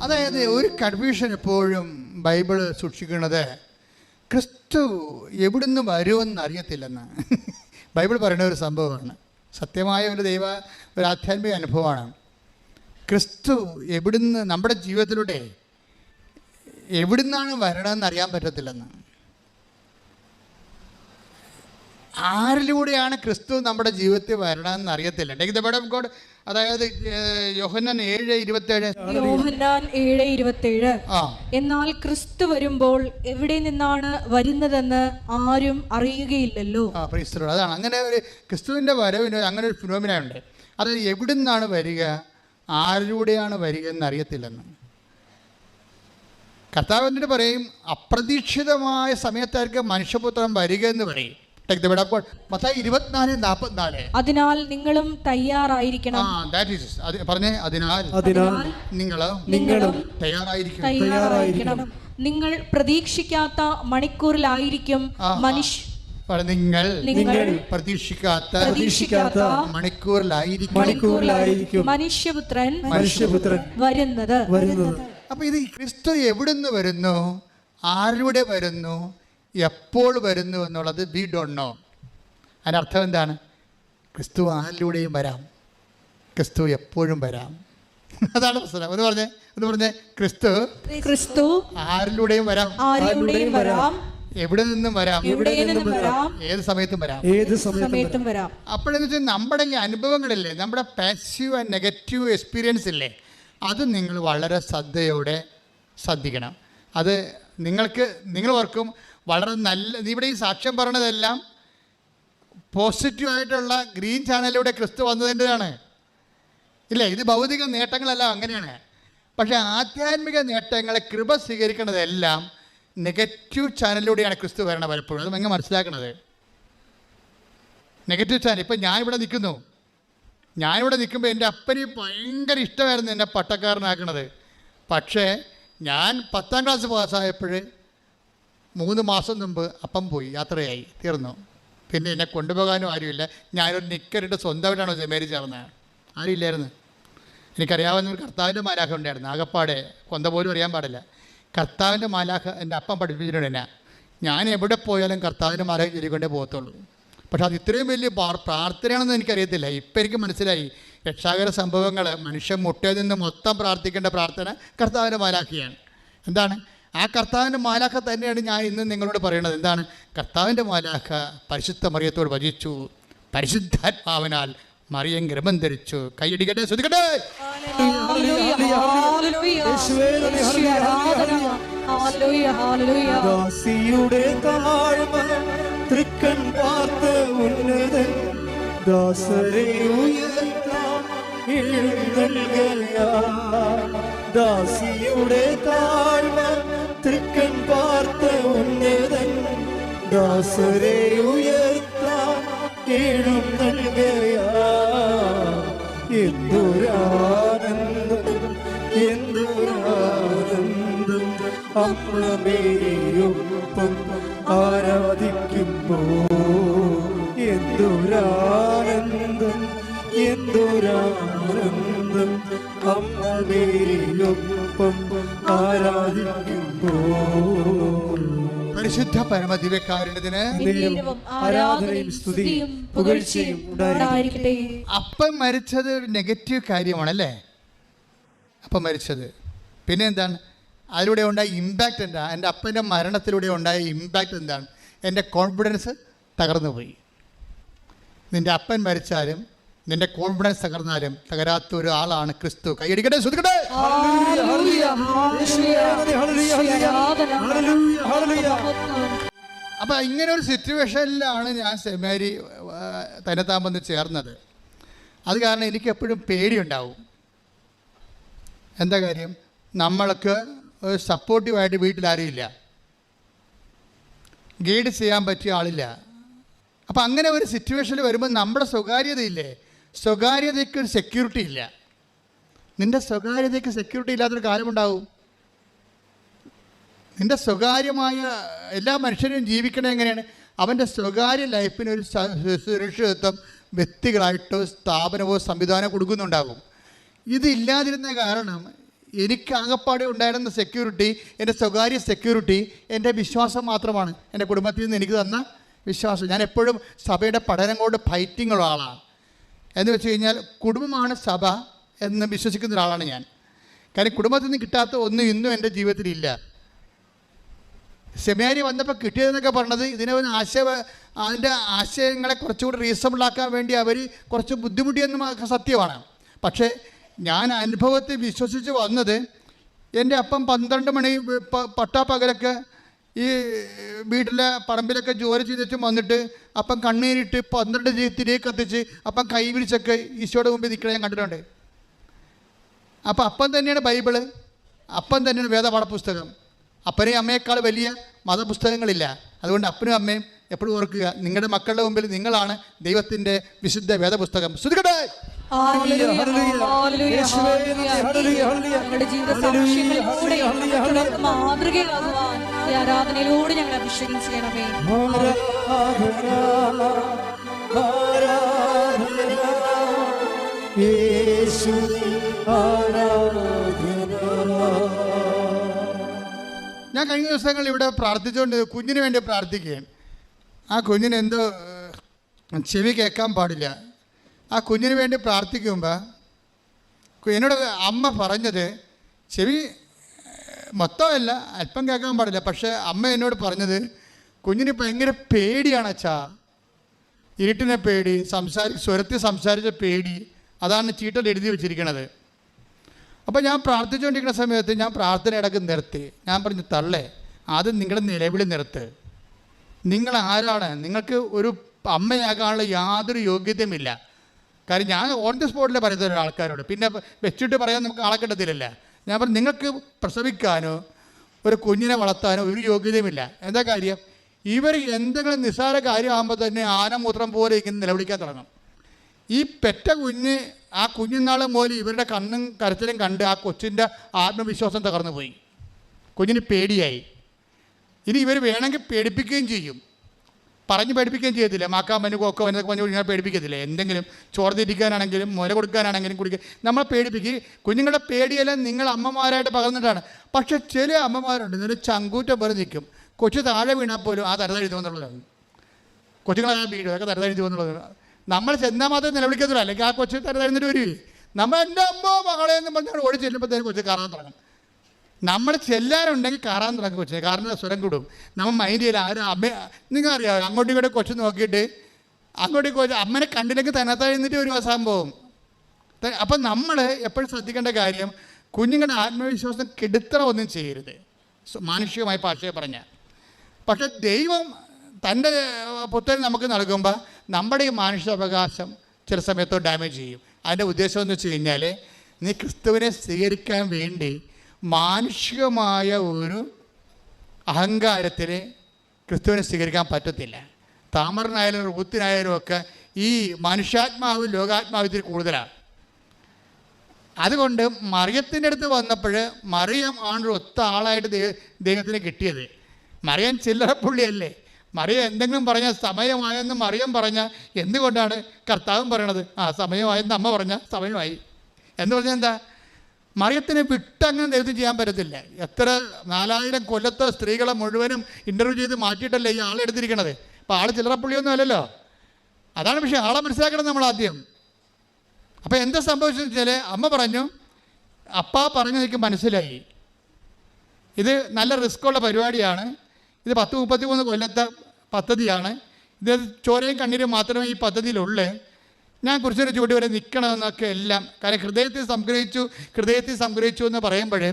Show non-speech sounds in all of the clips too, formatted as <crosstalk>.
അതായത് ഒരു കൺഫ്യൂഷൻ എപ്പോഴും ബൈബിൾ സൂക്ഷിക്കുന്നത് ക്രിസ്തു എവിടുന്ന് വരുമെന്ന് അറിയത്തില്ലെന്ന്. <laughs> ബൈബിൾ പറയുന്ന ഒരു സംഭവമാണ്. സത്യമായ ഒരു ദൈവ ഒരു ആധ്യാത്മിക അനുഭവമാണ്. ക്രിസ്തു എവിടുന്ന് നമ്മുടെ ജീവിതത്തിലൂടെ എവിടുന്നാണ് വരണമെന്ന് അറിയാൻ പറ്റത്തില്ലെന്ന്. ആരിലൂടെയാണ് ക്രിസ്തു നമ്മുടെ ജീവിതത്തിൽ വരണമെന്ന് അറിയത്തില്ല. ടേക്ക് ദ ഓഫ് ഗോഡ് അതായത് യോഹന്നാൻ ഏഴ് ഇരുപത്തേഴ്. യോഹന്നാൻ ഏഴ് ഇരുപത്തേഴ്. എന്നാൽ ക്രിസ്തു വരുമ്പോൾ എവിടെ നിന്നാണ് വരുന്നതെന്ന് ആരും അറിയുകയില്ലല്ലോ. അതാണ്. അങ്ങനെ ഒരു ക്രിസ്തുവിന്റെ വരവിന് അങ്ങനെ ഒരു ഫിനോമിന ഉണ്ട്. അത് എവിടെ നിന്നാണ് വരിക? ആരിലൂടെയാണ് വരിക എന്ന് അറിയത്തില്ലെന്ന് കർത്താവ് എന്നിട്ട് പറയും അപ്രതീക്ഷിതമായ സമയത്തായിരിക്കും മനുഷ്യപുത്രൻ വരിക എന്ന് പറയും. മത്തായി ഇരുപത്തിനാല് നാൽപ്പത്തിനാല് അതിനാൽ നിങ്ങളും ആ തയ്യാറായിരിക്കണം ദാറ്റ് ഈസ് അത് പറഞ്ഞേ അതിനാൽ അതിനാൽ നിങ്ങൾ നിങ്ങളും തയ്യാറായിരിക്കണം. തയ്യാറായിരിക്കണം. നിങ്ങൾ പ്രതീക്ഷിക്കാത്ത മണിക്കൂറിലായിരിക്കും ആ, ആ. മനുഷ്യ പറ, നിങ്ങൾ നിങ്ങൾ പ്രതീക്ഷിക്കാത്ത പ്രതീക്ഷിക്കാത്ത മണിക്കൂറിലായിരിക്കും. മണിക്കൂറിലായിരിക്കും മനുഷ്യപുത്രൻ മനുഷ്യപുത്രൻ വരുന്നത്. വരുന്നത്. അപ്പോൾ ഇത് ക്രിസ്തു എവിടുന്ന് വരുന്നു? ആരുടെ വരുന്നു? എപ്പോൾ വരുന്നു എന്നുള്ളത് വി ഡോണ്ട് നോ അതിന്റെ അർത്ഥം എന്താണ്? ക്രിസ്തു ആരിലൂടെയും വരാം. ക്രിസ്തു എപ്പോഴും വരാം. അതാണ് പ്രശ്നം. ഒന്ന് പറഞ്ഞേ ഒന്ന് പറഞ്ഞേ ക്രിസ്തു ക്രിസ്തു ആരിലൂടെയും വരാം. ആരിലൂടെയും വരാം. എവിടെ നിന്നും വരാം? എവിടെ നിന്നും വരാം? ഏത് സമയത്തും വരാം. ഏത് സമയത്തും വരാം. അപ്പോഴെന്ന് വെച്ചാൽ നമ്മുടെ അനുഭവങ്ങളില്ലേ നമ്മുടെ പാസീവ് ആൻഡ് നെഗറ്റീവ് എക്സ്പീരിയൻസ് ഇല്ലേ അത് നിങ്ങൾ വളരെ ശ്രദ്ധയോടെ ശ്രദ്ധിക്കണം. അത് നിങ്ങൾക്ക് നിങ്ങൾ ഓർക്കും വളരെ നല്ല ഇവിടെ ഈ സാക്ഷ്യം പറഞ്ഞതെല്ലാം പോസിറ്റീവായിട്ടുള്ള ഗ്രീൻ ചാനലിലൂടെ ക്രിസ്തു വന്നതിന്റെതാണ്. ഇല്ലേ? ഇത് ഭൗതിക നേട്ടങ്ങളല്ല അങ്ങനെയാണ്. പക്ഷേ ആധ്യാത്മിക നേട്ടങ്ങളെ കൃപ സ്വീകരിക്കുന്നതെല്ലാം നെഗറ്റീവ് ചാനലിലൂടെയാണ് ക്രിസ്തു വരണത് പലപ്പോഴും. അത് നിങ്ങൾ മനസ്സിലാക്കണത്. നെഗറ്റീവ് ചാനൽ ഇപ്പം ഞാനിവിടെ നിൽക്കുന്നു. ഞാനിവിടെ നിൽക്കുമ്പോൾ എന്റെ അപ്പന് ഭയങ്കര ഇഷ്ടമായിരുന്നു എന്നെ പട്ടക്കാരനാക്കണത്. പക്ഷേ ഞാൻ പത്താം ക്ലാസ് പാസ്സായപ്പോൾ മൂന്ന് മാസം മുമ്പ് അപ്പം പോയി യാത്രയായി തീർന്നു. പിന്നെ എന്നെ കൊണ്ടുപോകാനും ആരുമില്ല. ഞാനൊരു നിക്കറിട്ട് സ്വന്തമായിട്ടാണ് സെമേരി ചേർന്നത് ആരുമില്ലായിരുന്നു. എനിക്കറിയാവുന്ന ഒരു കർത്താവിന്റെ മാലാഖ ഉണ്ടായിരുന്നു. ആകപ്പാടെ കൊന്ത പോലും അറിയാൻ പാടില്ല. കർത്താവിന്റെ മാലാഖ എന്റെ അപ്പം പഠിപ്പിച്ചിട്ടുണ്ട് എന്നെ. ഞാൻ എവിടെ പോയാലും കർത്താവിന്റെ മാലാഖ ചൊല്ലിക്കൊണ്ടേ പോകത്തുള്ളൂ. പക്ഷെ അത് ഇത്രയും വലിയ പ്രാർ- പ്രാർത്ഥനയാണെന്ന് എനിക്കറിയത്തില്ല. ഇപ്പം എനിക്ക് മനസ്സിലായി. രക്ഷാകര സംഭവങ്ങൾ മനുഷ്യൻ മുട്ടയിൽ നിന്ന് മൊത്തം പ്രാർത്ഥിക്കേണ്ട പ്രാർത്ഥന കർത്താവിന്റെ മാലാഖയാണ്. എന്താണ്? ആ കർത്താവിന്റെ മാലാഖ തന്നെയാണ് ഞാൻ ഇന്ന് നിങ്ങളോട് പറയുന്നത് എന്താണ്? കർത്താവിന്റെ മാലാഖ പരിശുദ്ധ മറിയത്തോട് വചിച്ചു പരിശുദ്ധാത്മാവിനാൽ മറിയം ഗർഭം ധരിച്ചു കൈയടിക്കട്ടെ ശ്രദ്ധിക്കട്ടെ തൃക്കൺ പാർത്ത് ഉന്നതൻ ദാസരെ ഉയർത്താൻ. ദാസിയുടെ താഴ്മ തൃക്കൻ പാർത്ത ഉന്നതൻ. ദാസരെ ഉയർത്താൻ നൽകയാ. എന്തൊരാനന്ദം എന്തൊരാനന്ദം. അമ്മമേയൊപ്പം ആരാധിക്കുമ്പോ എന്തൊരാനന്ദം. എന്തൊരാനന്ദം അമ്മമേയൊപ്പം ആരാധിക്കുമ്പോ പരിശുദ്ധ ആരാധനയും സ്തുതിയും പുകഴ്ചയും ഉണ്ടായിരിക്കട്ടെ. അപ്പം മരിച്ചത് ഒരു നെഗറ്റീവ് കാര്യമാണല്ലേ? അപ്പം മരിച്ചത്. പിന്നെ എന്താണ് അതിലൂടെ ഉണ്ടായ ഇമ്പാക്റ്റ് എന്താ? എന്റെ അപ്പന്റെ മരണത്തിലൂടെ ഉണ്ടായ ഇമ്പാക്റ്റ് എന്താണ്? എന്റെ കോൺഫിഡൻസ് തകർന്നു പോയി നിന്റെ അപ്പൻ മരിച്ചാലും നിന്റെ കോൺഫിഡൻസ് തകർന്നാലും തകരാത്ത ഒരു ആളാണ് ക്രിസ്തു. കൈയടിക്കട്ടെ ശ്രദ്ധിക്കട്ടെ. അപ്പൊ ഇങ്ങനെ ഒരു സിറ്റുവേഷനിലാണ് ഞാൻ സെമാരി തന്നെത്താൻ വന്ന് ചേർന്നത്. അത് കാരണം എനിക്ക് എപ്പോഴും പേടിയുണ്ടാവും. എന്താ കാര്യം? നമ്മൾക്ക് സപ്പോർട്ടീവായിട്ട് വീട്ടിലാരുമില്ല ഗൈഡ് ചെയ്യാൻ പറ്റിയ ആളില്ല. അപ്പം അങ്ങനെ ഒരു സിറ്റുവേഷനിൽ വരുമ്പോൾ നമ്മുടെ സ്വകാര്യതയില്ലേ? സ്വകാര്യതയ്ക്ക് ഒരു സെക്യൂരിറ്റി ഇല്ല. നിന്റെ സ്വകാര്യതയ്ക്ക് സെക്യൂരിറ്റി ഇല്ലാത്തൊരു കാലമുണ്ടാവും. നിന്റെ സ്വകാര്യമായ എല്ലാ മനുഷ്യരും ജീവിക്കണത് എങ്ങനെയാണ്? അവന്റെ സ്വകാര്യ ലൈഫിന് ഒരു സുരക്ഷിതത്വം വ്യക്തികളായിട്ടോ സ്ഥാപനമോ സംവിധാനമോ കൊടുക്കുന്നുണ്ടാകും ഇതില്ലാതിരുന്ന കാരണം എനിക്ക് ആകപ്പാടെ ഉണ്ടായിരുന്ന സെക്യൂരിറ്റി എന്റെ സ്വകാര്യ സെക്യൂരിറ്റി എന്റെ വിശ്വാസം മാത്രമാണ്. എന്റെ കുടുംബത്തിൽ നിന്ന് എനിക്ക് തന്ന വിശ്വാസം. ഞാൻ എപ്പോഴും സഭയുടെ പഠനം കൊണ്ട് ഫൈറ്റിംഗ് ഉള്ള ആളാണ്. എന്ന് വെച്ച് കഴിഞ്ഞാൽ കുടുംബമാണ് സഭ എന്ന് വിശ്വസിക്കുന്ന ഒരാളാണ് ഞാൻ. കാര്യം കുടുംബത്തിൽ നിന്ന് കിട്ടാത്ത ഒന്നും ഇന്നും എന്റെ ജീവിതത്തിലില്ല സെമിനാരി വന്നപ്പോൾ കിട്ടിയതെന്നൊക്കെ പറഞ്ഞത് ഇതിനെ ഒരു ആശയ അതിന്റെ ആശയങ്ങളെ കുറച്ചുകൂടി റീസണബിളാക്കാൻ വേണ്ടി അവർ കുറച്ച് ബുദ്ധിമുട്ടിയെന്നും സത്യമാണ്. പക്ഷേ ഞാൻ അനുഭവത്തിൽ വിശ്വസിച്ച് വന്നത് എന്റെ അപ്പം പന്ത്രണ്ട് മണി പട്ടാപ്പകലൊക്കെ ഈ വീട്ടിലെ പറമ്പിലൊക്കെ ജോലി ചെയ്തിട്ട് വന്നിട്ട് അപ്പം കണ്ണീരിട്ട് പന്ത്രണ്ട് തിരികെ തിരി കത്തിച്ച് അപ്പം കൈ വിരിച്ചൊക്കെ ഈശോയുടെ മുമ്പിൽ നിൽക്കണ ഞാൻ കണ്ടിട്ടുണ്ട്. അപ്പം അപ്പം തന്നെയാണ് ബൈബിൾ. അപ്പം തന്നെയാണ് വേദപാഠ പുസ്തകം അപ്പനെയും അമ്മയേക്കാൾ വലിയ മതപുസ്തകങ്ങളില്ല. അതുകൊണ്ട് അപ്പനും അമ്മയും എപ്പോഴും ഓർക്കുക നിങ്ങളുടെ മക്കളുടെ മുമ്പിൽ നിങ്ങളാണ് ദൈവത്തിന്റെ വിശുദ്ധ വേദപുസ്തകം. ശ്രുതികട്ടെ ഞങ്ങളുടെ ജീവിത സാക്ഷ്യങ്ങളിലൂടെ മാതൃകയാകുവാൻ ഈ ആരാധനയിലൂടെ ഞങ്ങളെ അഭിഷേകം ചെയ്യണമേ യേശു ഞാൻ കഴിഞ്ഞ ദിവസങ്ങൾ ഇവിടെ പ്രാർത്ഥിച്ചുകൊണ്ട് കുഞ്ഞിന് വേണ്ടി പ്രാർത്ഥിക്കുകയാണ്. ആ കുഞ്ഞിന് എന്തോ ചെവി കേൾക്കാൻ പാടില്ല. ആ കുഞ്ഞിന് വേണ്ടി പ്രാർത്ഥിക്കുമ്പോൾ എന്നോട് അമ്മ പറഞ്ഞത് ചെവി മൊത്തമല്ല അല്പം കേൾക്കാൻ പാടില്ല പക്ഷേ അമ്മ എന്നോട് പറഞ്ഞത് കുഞ്ഞിന് ഭയങ്കര പേടിയാണ് അച്ഛാ? ഇരുട്ടിനെ പേടി സംസാരി സ്വരത്തിൽ സംസാരിച്ച പേടി അതാണ് ചീട്ടൽ എഴുതി വെച്ചിരിക്കുന്നത് അപ്പോൾ ഞാൻ പ്രാർത്ഥിച്ചുകൊണ്ടിരിക്കുന്ന സമയത്ത് ഞാൻ പ്രാർത്ഥന ഇടയ്ക്ക് നിർത്തി. ഞാൻ പറഞ്ഞു തള്ളേ ആദ്യം നിങ്ങളുടെ നിലവിളി നിർത്ത്. നിങ്ങൾ ആരാണ്? നിങ്ങൾക്ക് ഒരു അമ്മയാകാനുള്ള യാതൊരു യോഗ്യതയുമില്ല. കാര്യം ഞാൻ ഓൺ ദി സ്പോട്ടിൽ പറയുന്ന ആൾക്കാരോട്. പിന്നെ വെച്ചിട്ട് പറയാൻ നമുക്ക് ആളെ കിട്ടത്തില്ലല്ല? ഞാൻ പറഞ്ഞു നിങ്ങൾക്ക് പ്രസവിക്കാനോ ഒരു കുഞ്ഞിനെ വളർത്താനോ ഒരു യോഗ്യതയുമില്ല. എന്താ കാര്യം? ഇവർ എന്തെങ്കിലും നിസ്സാര കാര്യമാകുമ്പോൾ തന്നെ ആനമൂത്രം പോലെ ഇങ്ങനെ നിലവിളിക്കാൻ തുടങ്ങും. ഈ പെറ്റ കുഞ്ഞ് ആ കുഞ്ഞുനാൾ മുതൽ ഇവരുടെ കണ്ണും കരച്ചിലും കണ്ട് ആ കൊച്ചിന്റെ ആത്മവിശ്വാസം തകർന്നു പോയി കുഞ്ഞിന് പേടിയായി. ഇനി ഇവർ വേണമെങ്കിൽ പേടിപ്പിക്കുകയും ചെയ്യും. പറഞ്ഞ് പേടിപ്പിക്കുകയും ചെയ്യത്തില്ല. മാക്കാമ്പന് കോക്കോ എന്നൊക്കെ പറഞ്ഞു കുഞ്ഞുങ്ങളെ പേടിപ്പിക്കത്തില്ല? എന്തെങ്കിലും ചോറ് തിരിക്കാനാണെങ്കിലും മുല കൊടുക്കാനാണെങ്കിലും കുടിക്കുക നമ്മളെ പേടിപ്പിക്കുക കുഞ്ഞുങ്ങളുടെ പേടിയെല്ലാം നിങ്ങൾ അമ്മമാരായിട്ട് പകർന്നിട്ടാണ്. പക്ഷെ ചില അമ്മമാരുണ്ട്. ഇന്നൊരു ചങ്കൂറ്റം പോലെ നിൽക്കും. കൊച്ചു താഴെ വീണാൽ പോലും ആ തരതെഴുതുമെന്നുള്ളതാണ് കൊച്ചുങ്ങളെ വീഴും അതൊക്കെ തരതെഴുതി എന്നുള്ളത് നമ്മൾ ചെന്നാൽ മാത്രമേ നിലവിളിക്കത്തില്ല. അല്ലെങ്കിൽ ആ കൊച്ചു തരതെഴുന്നിട്ട് വരുവേ നമ്മൾ എന്റെ അമ്മ മകളെ എന്ന് പറഞ്ഞാൽ ഓടി ചെല്ലുമ്പോഴത്തേക്കും കൊച്ചു കാണാൻ തുടങ്ങും. നമ്മൾ ചെല്ലാരുണ്ടെങ്കിൽ കയറാൻ തുടങ്ങും കൊച്ചേ കാരണം സ്വരം കൂടും. നമ്മൾ മൈൻഡ് ചെയ്യില്ല. ആരും അമ്മ നിങ്ങൾ അറിയാം അങ്ങോട്ടും ഇങ്ങോട്ടും കൊച്ചു നോക്കിയിട്ട് അങ്ങോട്ടും കൊച്ചു അമ്മനെ കണ്ടില്ലെങ്കിൽ തന്നെത്താൻ എഴുന്നിട്ട് ഒരു പോകും അപ്പം നമ്മൾ എപ്പോഴും ശ്രദ്ധിക്കേണ്ട കാര്യം കുഞ്ഞുങ്ങളുടെ ആത്മവിശ്വാസം കെടുത്തണമൊന്നും ചെയ്യരുത്. സ- മാനുഷികമായ ഭാഷയെ പറഞ്ഞാൽ. പക്ഷെ ദൈവം തന്റെ പുത്രൻ നമുക്ക് നൽകുമ്പോൾ നമ്മുടെ ഈ മാനുഷികാവകാശം ചില സമയത്തോ ഡാമേജ് ചെയ്യും. അതിന്റെ ഉദ്ദേശം എന്ന് വെച്ച് കഴിഞ്ഞാൽ നീ ക്രിസ്തുവിനെ സ്വീകരിക്കാൻ വേണ്ടി മാനുഷികമായ ഒരു അഹങ്കാരത്തിന് ക്രിസ്തുവിനെ സ്വീകരിക്കാൻ പറ്റത്തില്ല. താമരനായാലും റൂത്തിനായാലും ഒക്കെ ഈ മനുഷ്യാത്മാവ് ലോകാത്മാവിൽ കൂടുതലാണ്. അതുകൊണ്ട് മറിയത്തിന്റെ അടുത്ത് വന്നപ്പോൾ മറിയം ആണ് ഒത്ത ആളായിട്ട് ദൈവ ദൈവത്തിന് കിട്ടിയത്. മറിയം ചില്ലറ പുള്ളിയല്ലേ. മറിയം എന്തെങ്കിലും പറഞ്ഞാൽ സമയമായെന്ന് മറിയം പറഞ്ഞാൽ എന്തുകൊണ്ടാണ് കർത്താവും പറയണത്? ആ സമയമായെന്ന് അമ്മ പറഞ്ഞാൽ സമയമായി. എന്ന് പറഞ്ഞാൽ എന്താ? മറിയത്തിനെ വിട്ടങ്ങനെ ദൈവത്തിന് ചെയ്യാൻ പറ്റത്തില്ല. എത്ര നാലായിരം കൊല്ലത്തെ സ്ത്രീകളെ മുഴുവനും ഇന്റർവ്യൂ ചെയ്ത് മാറ്റിയിട്ടല്ലേ ഈ ആളെടുത്തിരിക്കണത് അപ്പോൾ ആൾ ചില്ലറ പുള്ളിയൊന്നും അല്ലല്ലോ. അതാണ് പക്ഷേ ആളെ മനസ്സിലാക്കണം നമ്മൾ ആദ്യം. അപ്പോൾ എന്താ സംഭവിച്ചെന്ന് വെച്ചാൽ അമ്മ പറഞ്ഞു അപ്പ പറഞ്ഞു എനിക്ക് മനസ്സിലായി. ഇത് നല്ല റിസ്ക്കുള്ള പരിപാടിയാണ്. ഇത് പത്ത് മുപ്പത്തി മൂന്ന് കൊല്ലത്തെ പദ്ധതിയാണ്. ഇത് ചോരയും കണ്ണീരും മാത്രമേ ഈ പദ്ധതിയിലുള്ളൂ. ഞാൻ കുറച്ചൊരു ചൂടി വരെ നിൽക്കണമെന്നൊക്കെ എല്ലാം. കാരണം ഹൃദയത്തിൽ സംഗ്രഹിച്ചു ഹൃദയത്തിൽ സംഗ്രഹിച്ചു എന്ന് പറയുമ്പോഴേ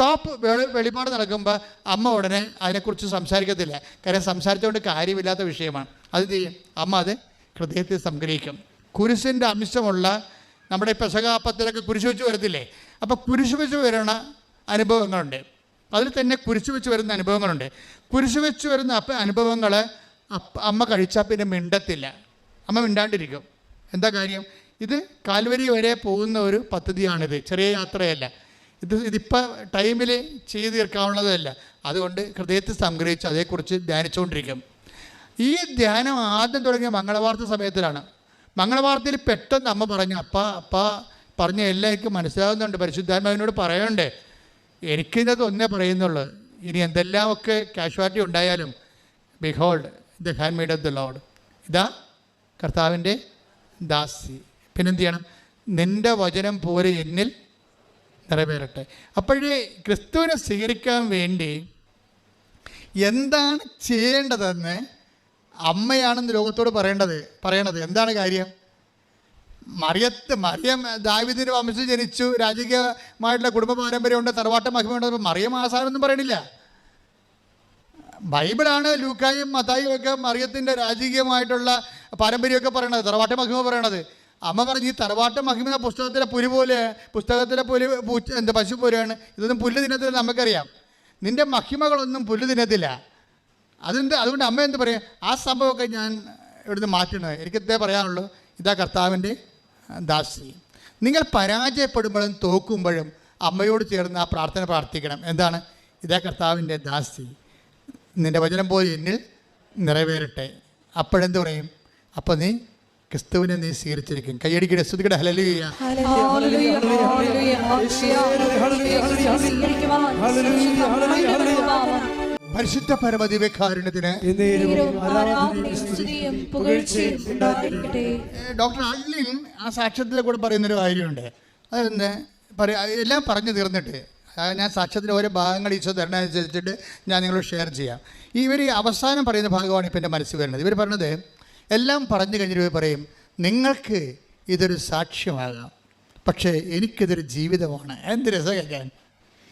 ടോപ്പ് വെളി വെളിപാട് നടക്കുമ്പോൾ അമ്മ ഉടനെ അതിനെക്കുറിച്ച് സംസാരിക്കത്തില്ല. കാര്യം സംസാരിച്ചുകൊണ്ട് കാര്യമില്ലാത്ത വിഷയമാണ്. അത് ചെയ്യും? അമ്മ അത് ഹൃദയത്തിൽ സംഗ്രഹിക്കും. കുരിശിന്റെ അംശമുള്ള നമ്മുടെ പെസകാപ്പത്തിലൊക്കെ കുരിശ് വെച്ച് വരത്തില്ലേ? അപ്പോൾ കുരിശ് വെച്ച് വരുന്ന അനുഭവങ്ങളുണ്ട്. അതിൽ തന്നെ കുരിശ് വെച്ച് വരുന്ന അനുഭവങ്ങളുണ്ട്. കുരിശ് വെച്ച് വരുന്ന അപ്പം അനുഭവങ്ങൾ അമ്മ കഴിച്ചാൽ പിന്നെ മിണ്ടത്തില്ല. അമ്മ മിണ്ടാണ്ടിരിക്കും. എന്താ കാര്യം? ഇത് കാൽവരി വരെ പോകുന്ന ഒരു പദ്ധതിയാണിത്. ചെറിയ യാത്രയല്ല. ഇത് ഇതിപ്പോൾ ടൈമിൽ ചെയ്തു തീർക്കാവുന്നതല്ല. അതുകൊണ്ട് ഹൃദയത്തിൽ സംഗ്രഹിച്ച് അതേക്കുറിച്ച് ധ്യാനിച്ചുകൊണ്ടിരിക്കും ഈ ധ്യാനം ആദ്യം തുടങ്ങിയ മംഗളവാർത്ത സമയത്തിലാണ്. മംഗളവാർത്തയിൽ പെട്ടെന്ന് അമ്മ പറഞ്ഞു അപ്പ അപ്പ പറഞ്ഞ എല്ലാം എനിക്ക് മനസ്സിലാകുന്നുണ്ട് പരിശുദ്ധാത്മാവിനോട് പറയണ്ടേ. എനിക്കിന്നത് ഒന്നേ പറയുന്നുള്ളൂ. ഇനി എന്തെല്ലാമൊക്കെ കാഷ്വാലിറ്റി ഉണ്ടായാലും behold the hand made of the load ഇതാ കർത്താവിന്റെ ദാസി. പിന്നെന്ത് ചെയ്യണം നിന്റെ വചനം പോലെ എന്നിൽ നിറവേറട്ടെ. അപ്പോഴേ ക്രിസ്തുവിനെ സ്വീകരിക്കാൻ വേണ്ടി എന്താണ് ചെയ്യേണ്ടതെന്ന് അമ്മയാണെന്ന് ലോകത്തോട് പറയേണ്ടത്? പറയണത് എന്താണ് കാര്യം? മറിയത്ത് മറിയം ദാവിദിന്റെ വംശം ജനിച്ചു രാജകീയമായിട്ടുള്ള കുടുംബ പാരമ്പര്യമുണ്ട് തറവാട്ട മഹിമയുണ്ട് മറിയം ആസാനൊന്നും പറയണില്ല. ബൈബിളാണ് ലൂക്കായും മത്തായും ഒക്കെ മറിയത്തിന്റെ രാജകീയമായിട്ടുള്ള പാരമ്പര്യമൊക്കെ പറയണത് തറവാട്ട് മഹിമ പറയണത്. അമ്മ പറഞ്ഞു ഈ തറവാട്ട് മഹിമ പുസ്തകത്തിലെ പുലി പോലെ പുസ്തകത്തിലെ പുലി എന്താ പശു പോലെയാണ്. ഇതൊന്നും പുല്ല് തിന്നത്തില്ല നമുക്കറിയാം. നിന്റെ മഹിമകളൊന്നും പുല്ല് തിന്നത്തില്ല. അതെന്ത് അതുകൊണ്ട് അമ്മ എന്ത് പറയുക ആ സംഭവമൊക്കെ ഞാൻ ഇവിടുന്ന് മാറ്റണത് ഇതേ പറയാനുള്ളൂ. ഇതാ കർത്താവിന്റെ ദാസി. നിങ്ങൾ പരാജയപ്പെടുമ്പോഴും തോക്കുമ്പോഴും അമ്മയോട് ചേർന്ന് ആ പ്രാർത്ഥന പ്രാർത്ഥിക്കണം. എന്താണ്? ഇതേ കർത്താവിന്റെ ദാസി. നിന്റെ വചനം പോലെ എന്നിൽ നിറവേറട്ടെ. അപ്പോഴെന്ത് പറയും? അപ്പോൾ നീ ക്രിസ്തുവിനെ നീ സ്വീകരിച്ചിരിക്കും. കയ്യടിക്കട സ്തുതിക്കടെ ഹലലിയ. പരിശുദ്ധ പരമതി വെക്കാരുണ്യത്തിന് ഡോക്ടർ അല്ലിൻ ആ സാക്ഷ്യത്തിലെ കൂടെ പറയുന്നൊരു കാര്യമുണ്ട്. അതെന്ന് പറയാ എല്ലാം പറഞ്ഞു തീർന്നിട്ട്. ഞാൻ സാക്ഷ്യത്തിന്റെ ഓരോ ഭാഗങ്ങൾ ഈശോ തരണനുസരിച്ചിട്ട് ഞാൻ നിങ്ങളോട് ഷെയർ ചെയ്യാം. ഈ ഇവർ അവസാനം പറയുന്ന ഭാഗമാണ് ഇപ്പം എന്റെ മനസ്സിൽ വരുന്നത്. ഇവർ പറഞ്ഞത് എല്ലാം പറഞ്ഞു കഴിഞ്ഞിട്ട് പറയും നിങ്ങൾക്ക് ഇതൊരു സാക്ഷ്യമാകാം. പക്ഷേ എനിക്കിതൊരു ജീവിതമാണ്. എന്ത് രസം കേൾക്കാൻ.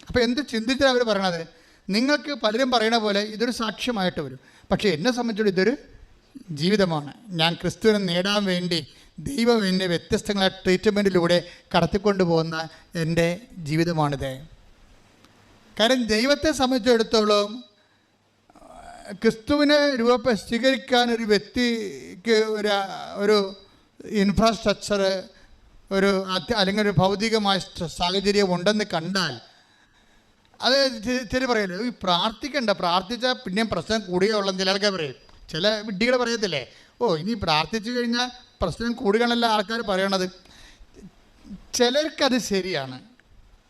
അപ്പോൾ എന്ത് ചിന്തിച്ചാണ് അവർ പറയണത്? നിങ്ങൾക്ക് പലരും പറയണ പോലെ ഇതൊരു സാക്ഷ്യമായിട്ട് വരും. പക്ഷേ എന്നെ സംബന്ധിച്ചിടത്തോളം ഇതൊരു ജീവിതമാണ്. ഞാൻ ക്രിസ്തുവിനെ നേടാൻ വേണ്ടി ദൈവം എന്നെ വ്യത്യസ്തങ്ങളായ ട്രീറ്റ്മെന്റിലൂടെ കടത്തിക്കൊണ്ട് പോകുന്ന എന്റെ ജീവിതമാണിത്. കാരണം ദൈവത്തെ സംബന്ധിച്ചിടത്തോളം ക്രിസ്തുവിനെ രൂപ സ്വീകരിക്കാൻ ഒരു വ്യക്തിക്ക് ഒരു ഒരു ഇൻഫ്രാസ്ട്രക്ചർ ഒരു അല്ലെങ്കിൽ ഒരു ഭൗതികമായ സാഹചര്യം ഉണ്ടെന്ന് കണ്ടാൽ അത് ചെറിയ പറയല്ലോ? ഈ പ്രാർത്ഥിക്കണ്ട. പ്രാർത്ഥിച്ചാൽ പിന്നെയും പ്രശ്നം കൂടിയേ ഉള്ളൂ ചിലർക്ക് പറയും. ചില വിഡ്ഢികൾ പറയത്തില്ലേ? ഓ ഇനി പ്രാർത്ഥിച്ചു കഴിഞ്ഞാൽ പ്രശ്നം കൂടുകയാണല്ലോ ആൾക്കാർ പറയണത്. ചിലർക്കത് ശരിയാണ്.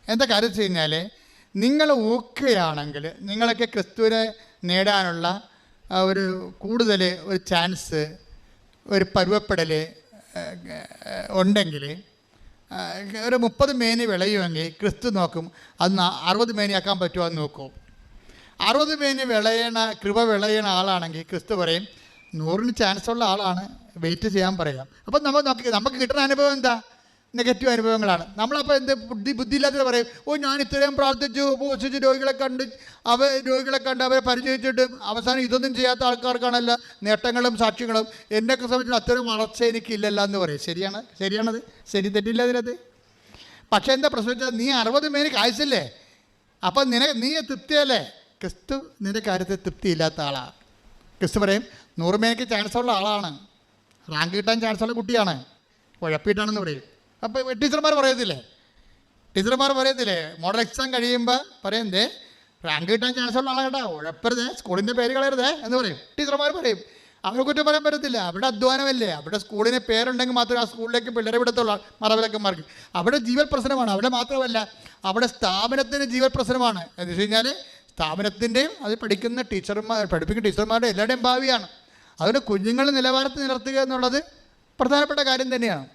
എന്താ കാര്യം വെച്ച് കഴിഞ്ഞാൽ നിങ്ങൾ ഓക്കെയാണെങ്കിൽ നിങ്ങളൊക്കെ ക്രിസ്തുവിനെ നേടാനുള്ള ഒരു കൂടുതൽ ഒരു ചാൻസ് ഒരു പരുവപ്പെടൽ ഉണ്ടെങ്കിൽ ഒരു മുപ്പത് മേനി വിളയുമെങ്കിൽ ക്രിസ്തു നോക്കും അത് അറുപത് മേനിയാക്കാൻ പറ്റുമോ എന്ന് നോക്കും. അറുപത് മേനി വിളയണ കൃപ വിളയണ ആളാണെങ്കിൽ ക്രിസ്തു പറയും നൂറിന് ചാൻസ് ഉള്ള ആളാണ് വെയിറ്റ് ചെയ്യാൻ പറയാം. അപ്പം നമ്മൾ നോക്കി നമുക്ക് കിട്ടുന്ന അനുഭവം എന്താ? നെഗറ്റീവ് അനുഭവങ്ങളാണ്. നമ്മളപ്പോൾ എന്ത് ബുദ്ധി ബുദ്ധിയില്ലാത്തത് പറയും ഓ ഞാൻ ഇത്രയും പ്രാർത്ഥിച്ചു ഉപവസിച്ച് രോഗികളെ കണ്ട് അവ രോഗികളെ കണ്ട് അവരെ പരിചയിച്ചിട്ട് അവസാനം ഇതൊന്നും ചെയ്യാത്ത ആൾക്കാർക്കാണല്ല നേട്ടങ്ങളും സാക്ഷ്യങ്ങളും. എന്നെയൊക്കെ സംബന്ധിച്ച് അത്തരം വളർച്ച എനിക്കില്ലല്ല എന്ന് പറയും. ശരിയാണ്? ശരിയാണത്? ശരി തെറ്റില്ല അതിനകത്ത്? പക്ഷേ എന്താ പ്രശ്നം വെച്ചാൽ നീ അറുപത് മേനിക്ക് കാഴ്ചല്ലേ അപ്പം നിന നീ തൃപ്തിയല്ലേ? ക്രിസ്തു നിന്റെ കാര്യത്തിൽ തൃപ്തിയില്ലാത്ത ആളാണ് ക്രിസ്തു പറയും നൂറ് ചാൻസ് ഉള്ള ആളാണ്. റാങ്ക് കിട്ടാൻ ചാൻസ് ഉള്ള കുട്ടിയാണ്. കുഴപ്പിട്ടാണെന്ന് പറയും. അപ്പോൾ ടീച്ചർമാർ പറയത്തില്ലേ? ടീച്ചർമാർ പറയത്തില്ലേ? മോഡൽ എക്സാം കഴിയുമ്പോൾ പറയുന്നേ റാങ്ക് കിട്ടാൻ ചാൻസ് ഉള്ള ആളാ ഉഴപ്പരുതേ സ്കൂളിന്റെ പേര് കളയരുതേ എന്ന് പറയും. ടീച്ചർമാർ പറയും അവരെ കുറ്റം പറയാൻ പറ്റത്തില്ല. അവിടെ അധ്വാനമല്ലേ. അവിടെ സ്കൂളിന് പേരുണ്ടെങ്കിൽ മാത്രമേ ആ സ്കൂളിലേക്ക് പിള്ളേരെ വിടത്തുള്ള മറവിലക്കന്മാർക്ക് അവിടെ ജീവൽ പ്രശ്നമാണ്. അവിടെ മാത്രമല്ല അവിടെ സ്ഥാപനത്തിന് ജീവൽ പ്രശ്നമാണ്. എന്ന് വെച്ച് കഴിഞ്ഞാൽ സ്ഥാപനത്തിന്റെയും അത് പഠിക്കുന്ന ടീച്ചർമാർ പഠിപ്പിക്കുന്ന ടീച്ചർമാരുടെ എല്ലാവരുടെയും ഭാവിയാണ്. അതുകൊണ്ട് കുഞ്ഞുങ്ങളെ നിലവാരത്തിൽ നിലർത്തുക എന്നുള്ളത് പ്രധാനപ്പെട്ട കാര്യം തന്നെയാണ്.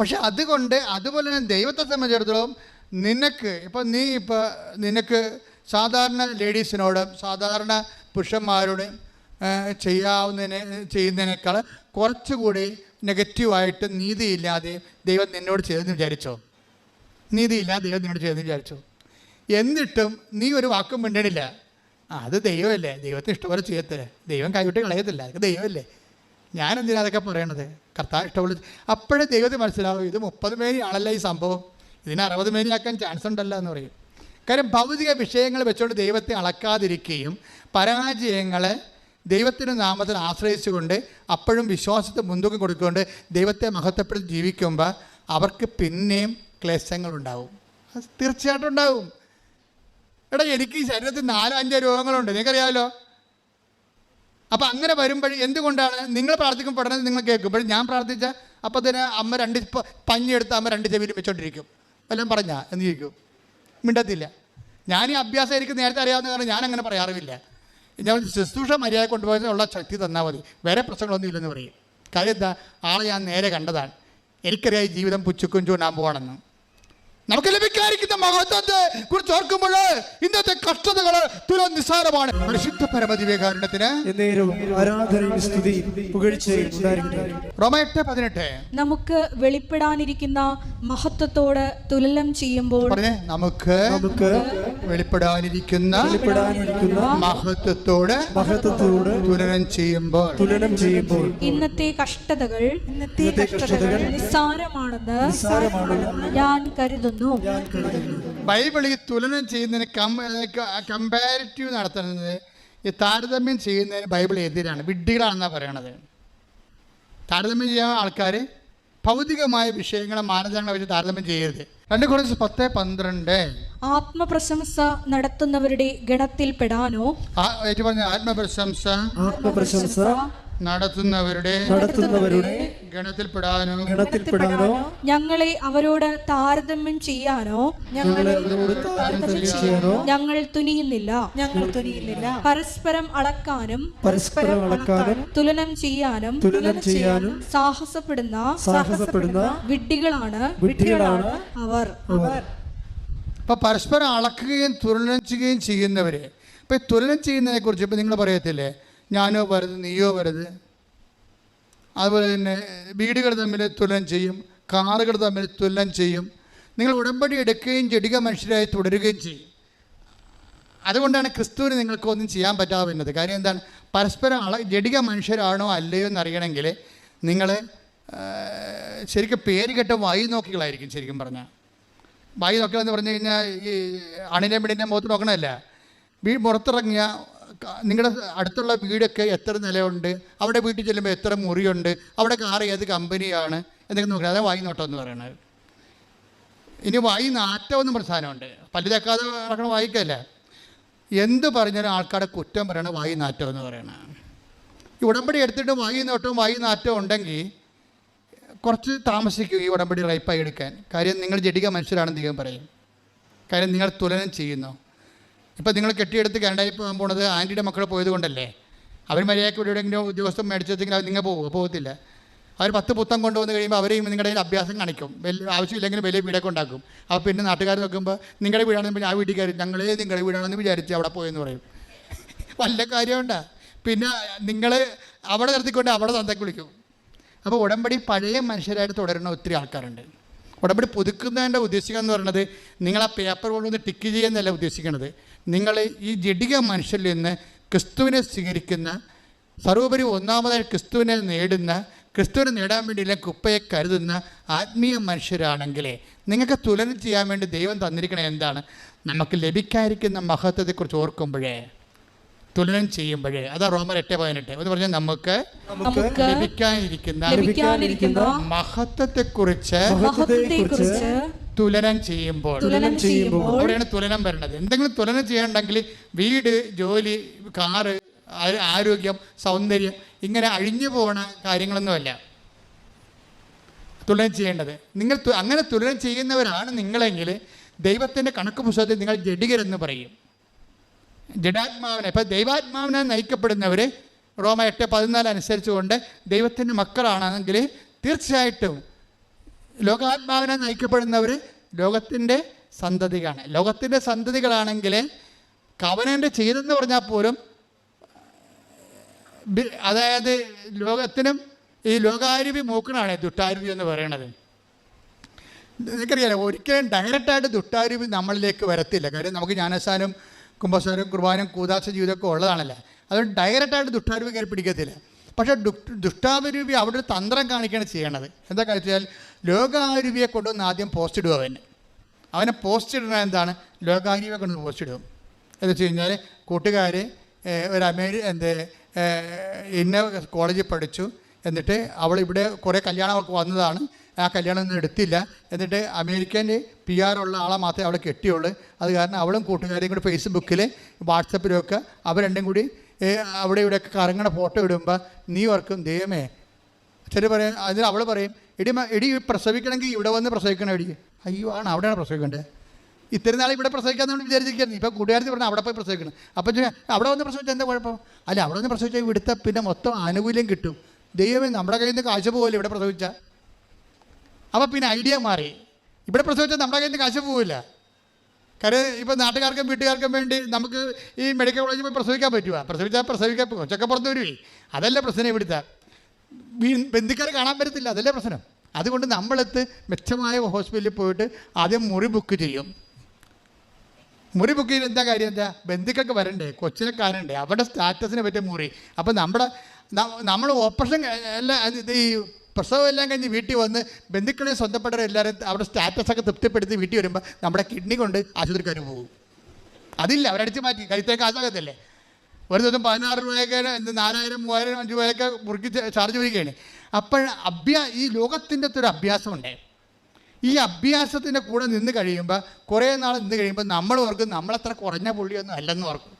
പക്ഷെ അതുകൊണ്ട് അതുപോലെ തന്നെ ദൈവത്തെ സംബന്ധിച്ചിടത്തോളം നിനക്ക് ഇപ്പം നീ ഇപ്പോൾ നിനക്ക് സാധാരണ ലേഡീസിനോടും സാധാരണ പുരുഷന്മാരോടും ചെയ്യാവുന്നതിനെ ചെയ്യുന്നതിനേക്കാൾ കുറച്ചുകൂടി നെഗറ്റീവായിട്ട് നീതിയില്ലാതെ ദൈവം നിന്നോട് ചെയ്തെന്ന് വിചാരിച്ചോ? നീതിയില്ലാതെ ദൈവം നിന്നോട് ചെയ്തെന്ന് വിചാരിച്ചോ? എന്നിട്ടും നീ ഒരു വാക്കും മിണ്ടണില്ല. അത് ദൈവമല്ലേ? ദൈവത്തെ ഇഷ്ടപോലെ ചെയ്യത്തില്ല? ദൈവം കൈവിട്ട് കളയത്തില്ല. അതൊക്കെ ദൈവമല്ലേ? ഞാൻ എന്തിനാ അതൊക്കെ പറയണത്? കർത്താവ് ഇഷ്ടമുള്ള അപ്പോഴേ ദൈവത്തെ മനസ്സിലാവും ഇത് മുപ്പത് മേനി ആണല്ലോ ഈ സംഭവം. ഇതിന് അറുപത് മേനിയാക്കാൻ ചാൻസ് ഉണ്ടല്ലോ എന്ന് പറയും. കാര്യം ഭൗതിക വിഷയങ്ങൾ വെച്ചുകൊണ്ട് ദൈവത്തെ അളക്കാതിരിക്കുകയും പരാജയങ്ങളെ ദൈവത്തിന്റെ നാമത്തിൽ ആശ്രയിച്ചുകൊണ്ട് അപ്പോഴും വിശ്വാസത്തെ മുൻതൂക്കം കൊടുത്തുകൊണ്ട് ദൈവത്തെ മഹത്വപ്പെടുത്തി ജീവിക്കുമ്പോൾ അവർക്ക് പിന്നെയും ക്ലേശങ്ങളുണ്ടാവും. തീർച്ചയായിട്ടും ഉണ്ടാവും. എടാ എനിക്ക് ശരീരത്തിൽ നാലോ അഞ്ചോ രോഗങ്ങളുണ്ട്. നിങ്ങൾക്കറിയാമല്ലോ അപ്പം അങ്ങനെ വരുമ്പോൾ എന്തുകൊണ്ടാണ് നിങ്ങൾ പ്രാർത്ഥിക്കുമ്പോൾ പഠനം നിങ്ങൾ കേൾക്കും. പക്ഷേ ഞാൻ പ്രാർത്ഥിച്ച അപ്പോൾ തന്നെ അമ്മ രണ്ട് പഞ്ഞെടുത്ത് പഞ്ഞി അമ്മ രണ്ട് ചെവിയിൽ വെച്ചോണ്ടിരിക്കും. വല്ലതും പറഞ്ഞാ എന്ന് ചോദിക്കും. മിണ്ടത്തില്ല. ഞാൻ ഈ അഭ്യാസം എനിക്ക് നേരത്തെ അറിയാവുന്ന കാരണം ഞാൻ അങ്ങനെ പറയാറില്ല ഞാൻ ശുശ്രൂഷ മര്യാദ കൊണ്ടുപോയതിനുള്ള ശക്തി തന്നാൽ മതി. വേറെ പ്രശ്നങ്ങളൊന്നും ഇല്ലെന്ന് പറയും. കാര്യം എന്താ? ആളെ ഞാൻ നേരെ കണ്ടതാണ്. എനിക്കറിയാം ഈ ജീവിതം പുച്ചുക്കും ചൂണ്ടാൻ പോകണമെന്ന് നമുക്ക് ലഭിക്കാതിരിക്കുന്ന മഹത്വത്തെ കുറിച്ച് ഓർക്കുമ്പോൾ ഇന്നത്തെ കഷ്ടതകൾ തുലം നിസ്സാരമാണ് പരിശുദ്ധ ഉണ്ടായിരിക്കട്ടെ. റോമ എട്ട് പതിനെട്ട്. നമുക്ക് വെളിപ്പെടാനിരിക്കുന്ന മഹത്വത്തോട് തുലനം ചെയ്യുമ്പോൾ നമുക്ക് നമുക്ക് വെളിപ്പെടാനിരിക്കുന്ന വെളിപ്പെടാനിരിക്കുന്ന മഹത്വത്തോട് മഹത്വത്തോട് തുലനം ചെയ്യുമ്പോൾ. തുലനം ചെയ്യുമ്പോൾ. ഇന്നത്തെ കഷ്ടതകൾ ഇന്നത്തെ കഷ്ടതകൾ നിസ്സാരമാണെന്ന് നിസ്സാരമാണെന്ന് ഞാൻ കരുതുന്നു. ഞാൻ കരുതുന്നു. ബൈബിൾ ഈ തുലനം ചെയ്യുന്നതിന് കമ്പാരിറ്റീവ് നടത്തുന്നത് ഈ താരതമ്യം ചെയ്യുന്നതിന് ബൈബിൾ എതിരാണ് വിഡ്ഢികളാണെന്നാണ് പറയണത്. താരതമ്യം ചെയ്യാൻ ആൾക്കാർ ഭൗതികമായ വിഷയങ്ങളെ മാനദണ്ഡങ്ങളെ വെച്ച് താരതമ്യം ചെയ്യരുത്. രണ്ട് കുറച്ച് പത്ത് പന്ത്രണ്ട്. ആത്മപ്രശംസ നടത്തുന്നവരുടെ ഗണത്തിൽപ്പെടാനോ? ആ ഏറ്റവും പറഞ്ഞ ആത്മപ്രശംസ. ആത്മപ്രശംസ നടത്തുന്നവരുടെ നടത്തുന്നവരുടെ ഗണത്തിൽപ്പെടാനോ ഗണത്തിൽപ്പെടാനോ ഞങ്ങളെ അവരോട് താരതമ്യം ചെയ്യാനോ ഞങ്ങളെ അവരോട് താരതമ്യം ചെയ്യാനോ ഞങ്ങൾ തുനിയുന്നില്ല. ഞങ്ങൾ തുനിയുന്നില്ല. പരസ്പരം അളക്കാനും പരസ്പരം അളക്കാനും തുലനം ചെയ്യാനും തുലനം ചെയ്യാനും സാഹസപ്പെടുന്ന സാഹസപ്പെടുന്ന വിഡ്ഢികളാണ് വിഡ്ഢികളാണ് അവർ. അവർ. അപ്പോൾ പരസ്പരം അളക്കുകയും തുലനം ചെയ്യുകയും ചെയ്യുന്നവരെ. ഇപ്പൊ ഈ തുലനം ചെയ്യുന്നതിനെ കുറിച്ച് ഇപ്പൊ നിങ്ങൾ പറയത്തില്ലേ? ഞാനോ വരത് നീയോ വരത്. അതുപോലെ തന്നെ വീടുകൾ തമ്മിൽ തുലനം ചെയ്യും കാറുകൾ തമ്മിൽ തുലനം ചെയ്യും. നിങ്ങൾ ഉടമ്പടി എടുക്കുകയും ജടിക മനുഷ്യരായി തുടരുകയും ചെയ്യും. അതുകൊണ്ടാണ് ക്രിസ്തുവിന് നിങ്ങൾക്ക് ഒന്നും ചെയ്യാൻ പറ്റാവുന്നത് കാര്യം എന്താണ്? പരസ്പരം അള ജടിക മനുഷ്യരാണോ അല്ലയോ എന്നറിയണമെങ്കിൽ നിങ്ങൾ ശരിക്കും പേര് കെട്ട വായി നോക്കികളായിരിക്കും ശരിക്കും പറഞ്ഞാൽ. വായി നോക്കികളെന്ന് പറഞ്ഞു കഴിഞ്ഞാൽ ഈ അണിനെ മിടിനെ മുഖത്ത് നോക്കണമല്ല വീ പുറത്തിറങ്ങിയ നിങ്ങളുടെ അടുത്തുള്ള വീടൊക്കെ എത്ര നിലയുണ്ട്? അവിടെ വീട്ടിൽ ചെല്ലുമ്പോൾ എത്ര മുറിയുണ്ട്? അവിടെ കാർ ഏത് കമ്പനിയാണ്? എന്നൊക്കെ നോക്കുക അതാണ് വായി നോട്ടം എന്ന് പറയുന്നത് ഇനി വായി നാറ്റം എന്ന് പറഞ്ഞ സാധനമുണ്ട്. പല്ല് തേക്കാതെ വായിക്കല്ല? എന്ത് പറഞ്ഞാലും ആൾക്കാരുടെ കുറ്റം പറയണ വായി നാറ്റം എന്ന് പറയണ ഈ ഉടമ്പടി എടുത്തിട്ട് വായി നോട്ടവും വായി നാറ്റവും ഉണ്ടെങ്കിൽ കുറച്ച് താമസിക്കും ഈ ഉടമ്പടി റൈപ്പായി എടുക്കാൻ. കാര്യം നിങ്ങൾ ജഡിക മനുഷ്യരാണെന്ന് ദൈവം പറയും. കാര്യം നിങ്ങൾ തുലനം ചെയ്യുന്നു. ഇപ്പം നിങ്ങൾ കെട്ടിയെടുത്ത് കാനഡയിൽ പോകാൻ പോണത് ആന്റിയുടെ മക്കൾ പോയത് കൊണ്ടല്ലേ അവർ മര്യാദയ്ക്ക് ഇവിടെ എവിടെയെങ്കിലും ഉദ്യോഗസ്ഥം മേടിച്ചെങ്കിൽ നിങ്ങൾ പോകുമോ പോകത്തില്ല. അവർ പത്ത് പുത്തം കൊണ്ടുവന്ന് കഴിയുമ്പോൾ അവരെയും നിങ്ങളുടെ അഭ്യാസം കാണിക്കും. വലിയ ആവശ്യമില്ലെങ്കിൽ വലിയ വീടൊക്കെ ഉണ്ടാക്കും. അപ്പോൾ പിന്നെ നാട്ടുകാർ നോക്കുമ്പോൾ നിങ്ങളുടെ വീടാണെന്ന് പിന്നെ ആ വീട്ടിൽ കയറി ഞങ്ങളേ നിങ്ങളുടെ വീടാണെന്ന് വിചാരിച്ച് അവിടെ പോയെന്ന് പറയും. <laughs> വല്ല കാര്യമുണ്ടാ? പിന്നെ നിങ്ങൾ അവിടെ നിർത്തിക്കൊണ്ട് അവിടെ തന്തയ്ക്ക് വിളിക്കും. അപ്പോൾ ഉടമ്പടി പഴയ മനുഷ്യരായിട്ട് തുടരുന്ന ഒത്തിരി ആൾക്കാരുണ്ട്. ഉടമ്പടി പുതുക്കുന്നതിന്റെ ഉദ്ദേശിക്കുക എന്ന് പറയുന്നത് നിങ്ങൾ ആ പേപ്പർ കൊണ്ടുവന്ന് ടിക്ക് ചെയ്യുന്നതല്ല ഉദ്ദേശിക്കുന്നത് നിങ്ങൾ ഈ ജഡിക മനുഷ്യരിൽ നിന്ന് ക്രിസ്തുവിനെ സ്വീകരിക്കുന്ന സർവോപരി ഒന്നാമതായി ക്രിസ്തുവിനെ നേടുന്ന ക്രിസ്തുവിനെ നേടാൻ വേണ്ടിയില്ല കുപ്പയെ കരുതുന്ന ആത്മീയ മനുഷ്യരാണെങ്കിലേ നിങ്ങൾക്ക് തുലനം ചെയ്യാൻ വേണ്ടി ദൈവം തന്നിരിക്കണത് എന്താണ്? നമുക്ക് ലഭിക്കാതിരിക്കുന്ന മഹത്വത്തെക്കുറിച്ച് ഓർക്കുമ്പോഴേ തുലനം ചെയ്യുമ്പോഴേ അതാ റോമർ എട്ട് പതിനെട്ട്. എന്ന് പറഞ്ഞാൽ നമുക്ക് ലഭിക്കാനിരിക്കുന്ന മഹത്വത്തെക്കുറിച്ച് തുലനം ചെയ്യുമ്പോൾ. തുലനം ചെയ്യുമ്പോൾ. അവിടെയാണ് തുലനം വരേണ്ടത്. എന്തെങ്കിലും തുലനം ചെയ്യണമെങ്കിൽ വീട് ജോലി കാറ് ആരോഗ്യം സൗന്ദര്യം ഇങ്ങനെ അഴിഞ്ഞു പോകണ കാര്യങ്ങളൊന്നുമല്ല. തുലനം ചെയ്യേണ്ടത്. നിങ്ങൾ അങ്ങനെ തുലനം ചെയ്യുന്നവരാണ് നിങ്ങളെങ്കിൽ ദൈവത്തിന്റെ കണക്ക് പുസ്തകത്തിൽ നിങ്ങൾ ജഡികരെന്ന് പറയും. ജഡാത്മാവിനെ ഇപ്പം ദൈവാത്മാവിനെ നയിക്കപ്പെടുന്നവർ റോമ എട്ട് പതിനാല് അനുസരിച്ചുകൊണ്ട് ദൈവത്തിന്റെ മക്കളാണെങ്കിൽ തീർച്ചയായിട്ടും ലോകാത്മാവിനെ നയിക്കപ്പെടുന്നവർ ലോകത്തിന്റെ സന്തതികളാണ്. ലോകത്തിന്റെ സന്തതികളാണെങ്കിൽ കവനന്റെ ചെയ്തെന്ന് പറഞ്ഞാൽ പോലും അതായത് ലോകത്തിനും ഈ ലോകാരുവി മൂക്കണാണ് ദുട്ടാരുവി എന്ന് പറയണത്. നിങ്ങൾക്കറിയാലോ ഒരിക്കലും ഡയറക്റ്റായിട്ട് ദുട്ടാരുവി നമ്മളിലേക്ക് വരത്തില്ല. കാര്യം നമുക്ക് ജ്ഞാനസ്ഥാനം കുംഭസാരം കുർബാനം കൂതാശ ജീവിതമൊക്കെ ഉള്ളതാണല്ലേ? അതുകൊണ്ട് ഡയറക്റ്റായിട്ട് ദുഷ്ടാരൂപി കയറി പിടിക്കത്തില്ല. പക്ഷേ ദുഷ് ദുഷ്ടാരൂപി അവിടെ ഒരു തന്ത്രം കാണിക്കുകയാണ് ചെയ്യണത്. എന്താ വെച്ചാൽ ലോകാരൂപിയെ കൊണ്ടുവന്ന് ആദ്യം പോസ്റ്റ് ഇടുക അവന്. അവനെ പോസ്റ്റ് ഇടുന്ന എന്താണ്? ലോകാരൂപിയെ കൊണ്ട് പോസ്റ്റ് ഇടും എന്ന് വെച്ച് കഴിഞ്ഞാൽ കൂട്ടുകാർ ഒരു അമേരി എന്ത് ഇന്ന കോളേജിൽ പഠിച്ചു. എന്നിട്ട് അവൾ ഇവിടെ കുറേ കല്യാണമൊക്കെ വന്നതാണ്. ആ കല്യാണം ഒന്നും എടുത്തില്ല. എന്നിട്ട് അമേരിക്കൻ പി ഉള്ള ആളെ മാത്രമേ അവളെ കെട്ടിയുള്ളൂ. അത് കാരണം അവളും കൂട്ടുകാരെയും കൂടി ഫേസ്ബുക്കിൽ വാട്സപ്പിലൊക്കെ അവർ രണ്ടും കൂടി അവിടെ ഇവിടെയൊക്കെ കറങ്ങണ ഫോട്ടോ ഇടുമ്പോൾ നീ ഓർക്കും ദൈവമേ. ചില പറയാം അതിൽ അവൾ പറയും എടി എടി പ്രസവിക്കണമെങ്കിൽ ഇവിടെ വന്ന് പ്രസവിക്കണം എടി. അയ്യോ ആണ് അവിടെയാണ് പ്രസവിക്കേണ്ടത്. ഇത്രയും നാളെ ഇവിടെ പ്രസവിക്കാൻ നമ്മൾ വിചാരിച്ചിരിക്കുന്നു ഇപ്പോൾ കൂട്ടുകാരെന്ന് പറഞ്ഞാൽ അവിടെ പോയി പ്രസവിക്കണം. അപ്പം അവിടെ വന്ന് പ്രസവിച്ചാൽ എന്താ കുഴപ്പം? അല്ല അവിടെ വന്ന് പ്രസവിച്ചാൽ ഇവിടുത്തെ പിന്നെ മൊത്തം ആനുകൂല്യം കിട്ടും. ദൈവമേ നമ്മുടെ കയ്യിൽ നിന്ന് കാശ് പോകുമല്ലോ ഇവിടെ പ്രസവിച്ചാൽ അപ്പോൾ പിന്നെ ഐഡിയ മാറി. ഇവിടെ പ്രസവിച്ചാൽ നമ്മുടെ കയ്യിൽ നിന്ന് കാശ് പോവില്ല. കാര്യം ഇപ്പോൾ നാട്ടുകാർക്കും വീട്ടുകാർക്കും വേണ്ടി നമുക്ക് ഈ മെഡിക്കൽ കോളേജിൽ പോയി പ്രസവിക്കാൻ പറ്റുക പ്രസവിച്ചാൽ പ്രസവിക്കാൻ കൊച്ചൊക്കെ പുറത്ത് വരുവേ. അതല്ല പ്രശ്നം ഇവിടുത്തെ. ബന്ധുക്കാരെ കാണാൻ പറ്റത്തില്ല. അതല്ലേ പ്രശ്നം. അതുകൊണ്ട് നമ്മളെത്ത് മെച്ചമായ ഹോസ്പിറ്റലിൽ പോയിട്ട് ആദ്യം മുറി ബുക്ക് ചെയ്യും. മുറി ബുക്ക് ചെയ്യുന്ന എന്താ കാര്യം എന്താ? ബന്ധുക്കൾക്ക് വരണ്ടേ? കൊച്ചിനെ കാണണ്ടേ? അവരുടെ സ്റ്റാറ്റസിനെ പറ്റിയ മുറി. അപ്പം നമ്മുടെ നമ്മൾ ഓപ്പറേഷൻ അല്ല ഈ പ്രസവം എല്ലാം കഴിഞ്ഞ് വീട്ടിൽ വന്ന് ബന്ധുക്കളെ സ്വന്തപ്പെട്ടവരെല്ലാവരും അവരുടെ സ്റ്റാറ്റസൊക്കെ തൃപ്തിപ്പെടുത്തി വീട്ടിൽ വരുമ്പോൾ നമ്മുടെ കിഡ്നി കൊണ്ട് ആശുപത്രിക്കാർ പോകും. അതില്ല അവരടിച്ച് മാറ്റി. കരുത്തേക്ക് കാശാകത്തല്ലേ ഒരു ദിവസം പതിനാറ് രൂപയൊക്കെ നാലായിരം മൂവായിരം അഞ്ച് രൂപയൊക്കെ മുറുക്കി ചാർജ് വരികയാണ് അപ്പോൾ അഭ്യാ ഈ ലോകത്തിന്റെ ഒരു അഭ്യാസമുണ്ട് ഈ അഭ്യാസത്തിന്റെ കൂടെ നിന്ന് കഴിയുമ്പോൾ കുറേ നാൾ നിന്ന് കഴിയുമ്പോൾ നമ്മൾ ഓർക്കും നമ്മളത്ര കുറഞ്ഞ പുള്ളിയൊന്നും അല്ലെന്ന് ഓർക്കും.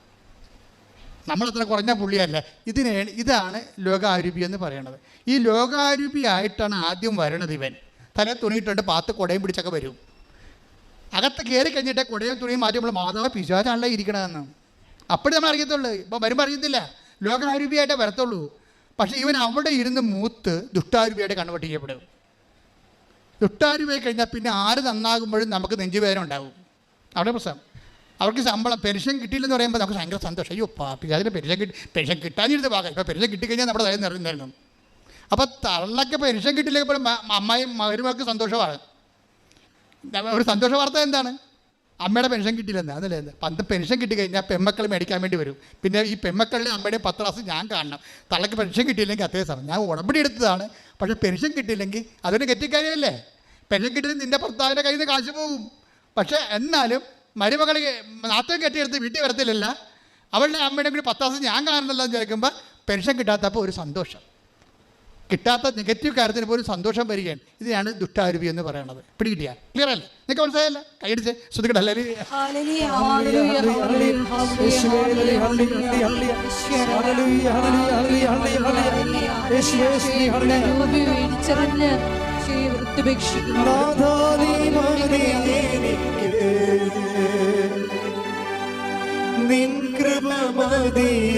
നമ്മളത്ര കുറഞ്ഞ പുള്ളിയല്ല. ഇതിനെ ഇതാണ് ലോകാരൂപി എന്ന് പറയണത്. ഈ ലോകാരൂപിയായിട്ടാണ് ആദ്യം വരണത് ഇവൻ. തല തുണിയിട്ടുണ്ട് പാത്ത് കുടയും പിടിച്ചൊക്കെ വരും. അകത്ത് കയറി കഴിഞ്ഞിട്ട് കുടയും തുണിയും നമ്മൾ മാതാവ് പിശാചാണല്ലോ ഇരിക്കണമെന്ന് അപ്പോഴും നമ്മൾ അറിയത്തുള്ളൂ. ഇപ്പം വരുമ്പോൾ അറിയത്തില്ല. ലോകാരൂപിയായിട്ടേ വരത്തുള്ളൂ. പക്ഷേ ഇവൻ അവിടെ ഇരുന്ന് മൂത്ത് ദുഷ്ടാരൂപിയായിട്ട് കൺവേർട്ട് ചെയ്യപ്പെടും ദുഷ്ടാരൂപിയായി കഴിഞ്ഞാൽ പിന്നെ ആര് നന്നാകുമ്പോഴും നമുക്ക് നെഞ്ചുവേദന ഉണ്ടാകും അവിടെ പ്രശ്നം. അവർക്ക് ശമ്പളം പെൻഷൻ കിട്ടിയില്ലെന്ന് പറയുമ്പോൾ നമുക്ക് ഭയങ്കര സന്തോഷം. അയ്യോ പാപ്പി അതിന് പെൻഷൻ കിട്ടി പെൻഷൻ കിട്ടാനിരുന്ന ഭാഗം ഇപ്പോൾ പെൻഷൻ കിട്ടിക്കഴിഞ്ഞാൽ നമ്മുടെ തലയിൽ നിറഞ്ഞിരുന്നു അപ്പോൾ തള്ളക്ക് പെൻഷൻ കിട്ടില്ലെങ്കിൽ അമ്മയും മകരുമൊക്കെ സന്തോഷമാണ്. ഒരു സന്തോഷ വാർത്ത എന്താണ്? അമ്മയുടെ പെൻഷൻ കിട്ടിയില്ലെന്ന്. അതല്ലേ? പന്ത് പെൻഷൻ കിട്ടിക്കഴിഞ്ഞാൽ പെമ്മക്കൾ മേടിക്കാൻ വേണ്ടി വരും. പിന്നെ ഈ പെമ്മക്കളുടെ അമ്മയുടെയും പത്ത് ക്ലാസ് ഞാൻ കാണണം. തള്ളക്ക് പെൻഷൻ കിട്ടിയില്ലെങ്കിൽ അതേ സമയം. ഞാൻ ഉടമ്പടി എടുത്തതാണ്. പക്ഷേ പെൻഷൻ കിട്ടിയില്ലെങ്കിൽ അതൊരു കെറ്റിക്കാര്യമല്ലേ പെൻഷൻ കിട്ടിയില്ലെങ്കിൽ നിന്റെ ഭർത്താവിന്റെ കയ്യിൽ നിന്ന് കാശ് പോകും. പക്ഷേ എന്നാലും മരുമകൾ നാത്തം കെട്ടിയെടുത്ത് വീട്ടിൽ വരത്തില്ലല്ല. അവളുടെ അമ്മയുടെ കൂടി പത്താം ദിവസം ഞാൻ കാണണമല്ലോ എന്ന് ചോദിക്കുമ്പോൾ പെൻഷൻ കിട്ടാത്തപ്പോൾ ഒരു സന്തോഷം. കിട്ടാത്ത നെഗറ്റീവ് കാര്യത്തിന് പോലും സന്തോഷം വരികയാണ്. ഇതിനാണ് ദുഷ്ടാരൂപി എന്ന് പറയുന്നത് പിടികിട്ടിയ? ക്ലിയർ അല്ലേ? നിങ്ങൾക്ക് മനസ്സിലായല്ല? കൈയടിച്ച് ശ്രദ്ധിക്കട്ടെ അല്ലെങ്കിൽ നിൻ കൃപ മതി.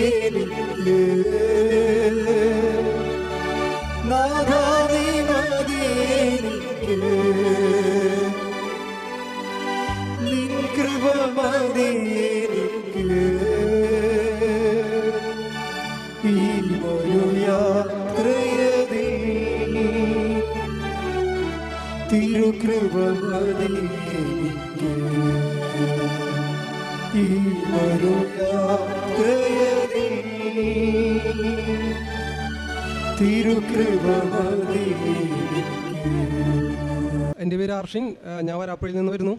അർഷിൻ ഞാൻ വരാപ്പുഴയിൽ നിന്ന് വരുന്നു.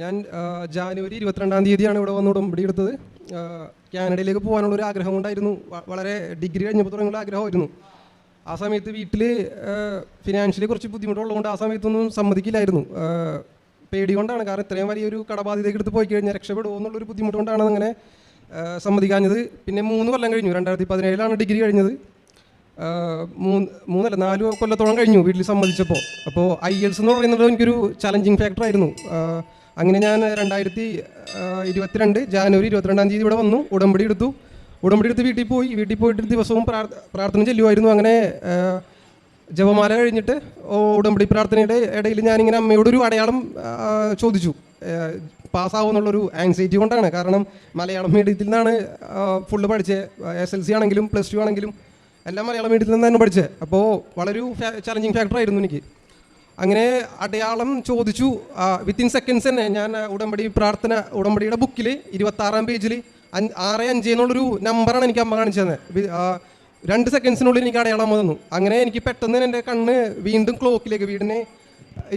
ഞാൻ ജാനുവരി ഇരുപത്തിരണ്ടാം തീയതിയാണ് ഇവിടെ വന്ന് ഉടമ്പടി എടുത്തത്. കാനഡയിലേക്ക് പോകാനുള്ള ഒരു ആഗ്രഹം കൊണ്ടായിരുന്നു വളരെ ഡിഗ്രി കഴിഞ്ഞപ്പോൾ തുടങ്ങിയുള്ള ആഗ്രഹമായിരുന്നു. ആ സമയത്ത് വീട്ടിൽ ഫിനാൻഷ്യലി കുറച്ച് ബുദ്ധിമുട്ടുള്ളതുകൊണ്ട് ആ സമയത്തൊന്നും സമ്മതിക്കില്ലായിരുന്നു. പേടി കൊണ്ടാണ് കാരണം ഇത്രയും വലിയൊരു കടബാധ്യതയ്ക്ക് എടുത്ത് പോയി കഴിഞ്ഞാൽ രക്ഷപ്പെടുമോ എന്നുള്ളൊരു ബുദ്ധിമുട്ട് കൊണ്ടാണ് അങ്ങനെ സമ്മതിക്കാഞ്ഞത്. പിന്നെ മൂന്ന് കൊല്ലം കഴിഞ്ഞു. രണ്ടായിരത്തി പതിനേഴിലാണ് ഡിഗ്രി കഴിഞ്ഞത്. മൂന്ന് മൂന്നല്ല നാല് കൊല്ലത്തോളം കഴിഞ്ഞു വീട്ടിൽ സമ്മതിച്ചപ്പോൾ. അപ്പോൾ ഐ എൽസ് എന്ന് പറയുന്നത് എനിക്കൊരു ചലഞ്ചിങ് ഫാക്ടർ ആയിരുന്നു. അങ്ങനെ ഞാൻ രണ്ടായിരത്തി ഇരുപത്തിരണ്ട് ജാനുവരി ഇരുപത്തിരണ്ടാം തീയതി ഇവിടെ വന്നു ഉടമ്പടി എടുത്തു. ഉടമ്പടി എടുത്ത് വീട്ടിൽ പോയി. വീട്ടിൽ പോയിട്ട് ദിവസവും പ്രാർത്ഥ പ്രാർത്ഥന ചെല്ലുമായിരുന്നു. അങ്ങനെ ജപമാല കഴിഞ്ഞിട്ട് ഉടമ്പടി പ്രാർത്ഥനയുടെ ഇടയിൽ ഞാനിങ്ങനെ അമ്മയോടൊരു അടയാളം ചോദിച്ചു. പാസ്സാവുമെന്നുള്ളൊരു ആങ്സൈറ്റി കൊണ്ടാണ്. കാരണം മലയാളം മീഡിയത്തിൽ നിന്നാണ് ഫുള്ള് പഠിച്ചത്. എസ് എൽ സി ആണെങ്കിലും പ്ലസ് ടു ആണെങ്കിലും എല്ലാം മലയാളം നിന്ന് തന്നെ പഠിച്ചത് അപ്പോൾ വളരെ ചലഞ്ചിങ് ഫാക്ടർ ആയിരുന്നു എനിക്ക്. അങ്ങനെ അടയാളം ചോദിച്ചു. വിത്തിൻ സെക്കൻഡ്സ് തന്നെ ഞാൻ ഉടമ്പടി പ്രാർത്ഥന ഉടമ്പടിയുടെ ബുക്കിൽ ഇരുപത്താറാം പേജിൽ ആറ് അഞ്ച് എന്നുള്ളൊരു നമ്പറാണ് എനിക്ക് അമ്മ കാണിച്ചു തന്നെ. രണ്ട് സെക്കൻഡ്സിനുള്ളിൽ എനിക്ക് അടയാളം വന്നു. അങ്ങനെ എനിക്ക് പെട്ടെന്ന് തന്നെ എന്റെ കണ്ണ് വീണ്ടും ക്ലോക്കിലേക്ക് വീടിനെ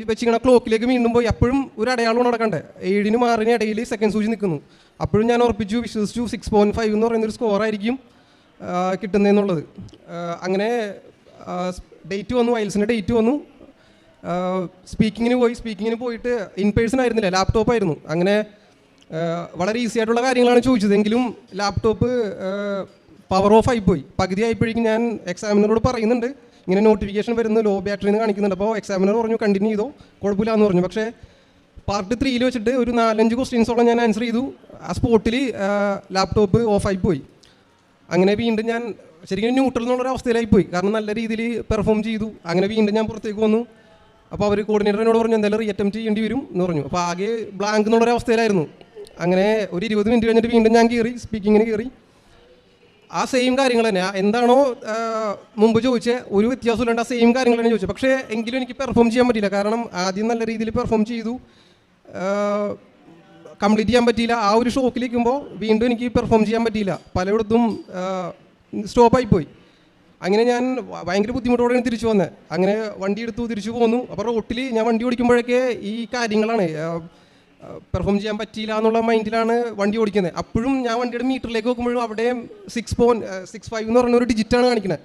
വെച്ചിങ്ങനെ ക്ലോക്കിലേക്ക് വീണ്ടും പോയി. അപ്പോഴും ഒരു അടയാളം നടക്കണ്ടേ ഏഴിനും ആറിനും ഇടയിൽ സെക്കൻഡ് സൂചി നിൽക്കുന്നു. അപ്പോഴും ഞാൻ ഉറപ്പിച്ചു വിശ്വസിച്ചു സിക്സ് പോയിന്റ് ഫൈവ് എന്ന് പറയുന്നൊരു സ്കോറായിരിക്കും കിട്ടുന്നതെന്നുള്ളത് അങ്ങനെ ഡേറ്റ് വന്നു വയൽസിന്റെ ഡേറ്റ് വന്നു. സ്പീക്കിങ്ങിന് പോയി സ്പീക്കിങ്ങിന് പോയിട്ട് ഇൻ പേഴ്സൺ ആയിരുന്നില്ല ലാപ്ടോപ്പ് ആയിരുന്നു. അങ്ങനെ വളരെ ഈസി ആയിട്ടുള്ള കാര്യങ്ങളാണ് ചോദിച്ചതെങ്കിലും ലാപ്ടോപ്പ് പവർ ഓഫ് ആയിപ്പോയി പകുതി ആയപ്പോഴേക്കും ഞാൻ എക്സാമിനറോട് പറയുന്നുണ്ട് ഇങ്ങനെ നോട്ടിഫിക്കേഷൻ വരുന്നു ലോ ബാറ്ററി എന്ന് കാണിക്കുന്നുണ്ട്. അപ്പോൾ എക്സാമിനർ പറഞ്ഞു കണ്ടിന്യൂ ചെയ്തോ കുഴപ്പമില്ല എന്ന് പറഞ്ഞു. പക്ഷേ പാർട്ട് ത്രീയിൽ വെച്ചിട്ട് ഒരു നാലഞ്ച് ക്വസ്റ്റ്യൻസോളം ഞാൻ ആൻസർ ചെയ്തു. ആ സ്പോട്ടിൽ ലാപ്ടോപ്പ് ഓഫായി പോയി. അങ്ങനെ വീണ്ടും ഞാൻ ശരിക്കും ന്യൂട്രൽ എന്നുള്ളൊരു അവസ്ഥയിലായി പോയി. കാരണം നല്ല രീതിയിൽ പെർഫോം ചെയ്തു. അങ്ങനെ വീണ്ടും ഞാൻ പുറത്തേക്ക് വന്നു. അപ്പോൾ അവർ കോർഡിനേറ്റർ എന്നോട് പറഞ്ഞു എന്തായാലും റീ അറ്റംപ്റ്റ് ചെയ്യേണ്ടി വരും എന്ന് പറഞ്ഞു. അപ്പോൾ ആകെ ബ്ലാങ്ക് എന്നുള്ളൊരു അവസ്ഥയിലായിരുന്നു. അങ്ങനെ ഒരു ഇരുപത് മിനിറ്റ് കഴിഞ്ഞിട്ട് വീണ്ടും ഞാൻ കയറി സ്പീക്കിങ്ങിന് കയറി ആ സെയിം കാര്യങ്ങൾ തന്നെ. എന്താണോ മുമ്പ് ചോദിച്ചത് ഒരു വ്യത്യാസമില്ലാണ്ട് ആ സെയിം കാര്യങ്ങൾ തന്നെ ചോദിച്ചത് പക്ഷേ എങ്കിലും എനിക്ക് പെർഫോം ചെയ്യാൻ പറ്റില്ല കാരണം ആദ്യം നല്ല രീതിയിൽ പെർഫോം ചെയ്തു. കംപ്ലീറ്റ് ചെയ്യാൻ പറ്റിയില്ല. ആ ഒരു ഷോക്കിലിരിക്കുമ്പോൾ വീണ്ടും എനിക്ക് പെർഫോം ചെയ്യാൻ പറ്റിയില്ല. പലയിടത്തും സ്റ്റോപ്പായി പോയി. അങ്ങനെ ഞാൻ ഭയങ്കര ബുദ്ധിമുട്ടോടെയാണ് തിരിച്ചു വന്നത് അങ്ങനെ വണ്ടി എടുത്തു തിരിച്ചു പോന്നു. അപ്പോൾ റോട്ടിൽ ഞാൻ വണ്ടി ഓടിക്കുമ്പോഴൊക്കെ ഈ കാര്യങ്ങളാണ് പെർഫോം ചെയ്യാൻ പറ്റിയില്ല എന്നുള്ള മൈൻഡിലാണ് വണ്ടി ഓടിക്കുന്നത്. അപ്പോഴും ഞാൻ വണ്ടിയുടെ മീറ്ററിലേക്ക് നോക്കുമ്പോഴും അവിടെ സിക്സ് പോയിന്റ് സിക്സ് ഫൈവ് എന്ന് പറയുന്ന ഒരു ഡിജിറ്റാണ് കാണിക്കുന്നത്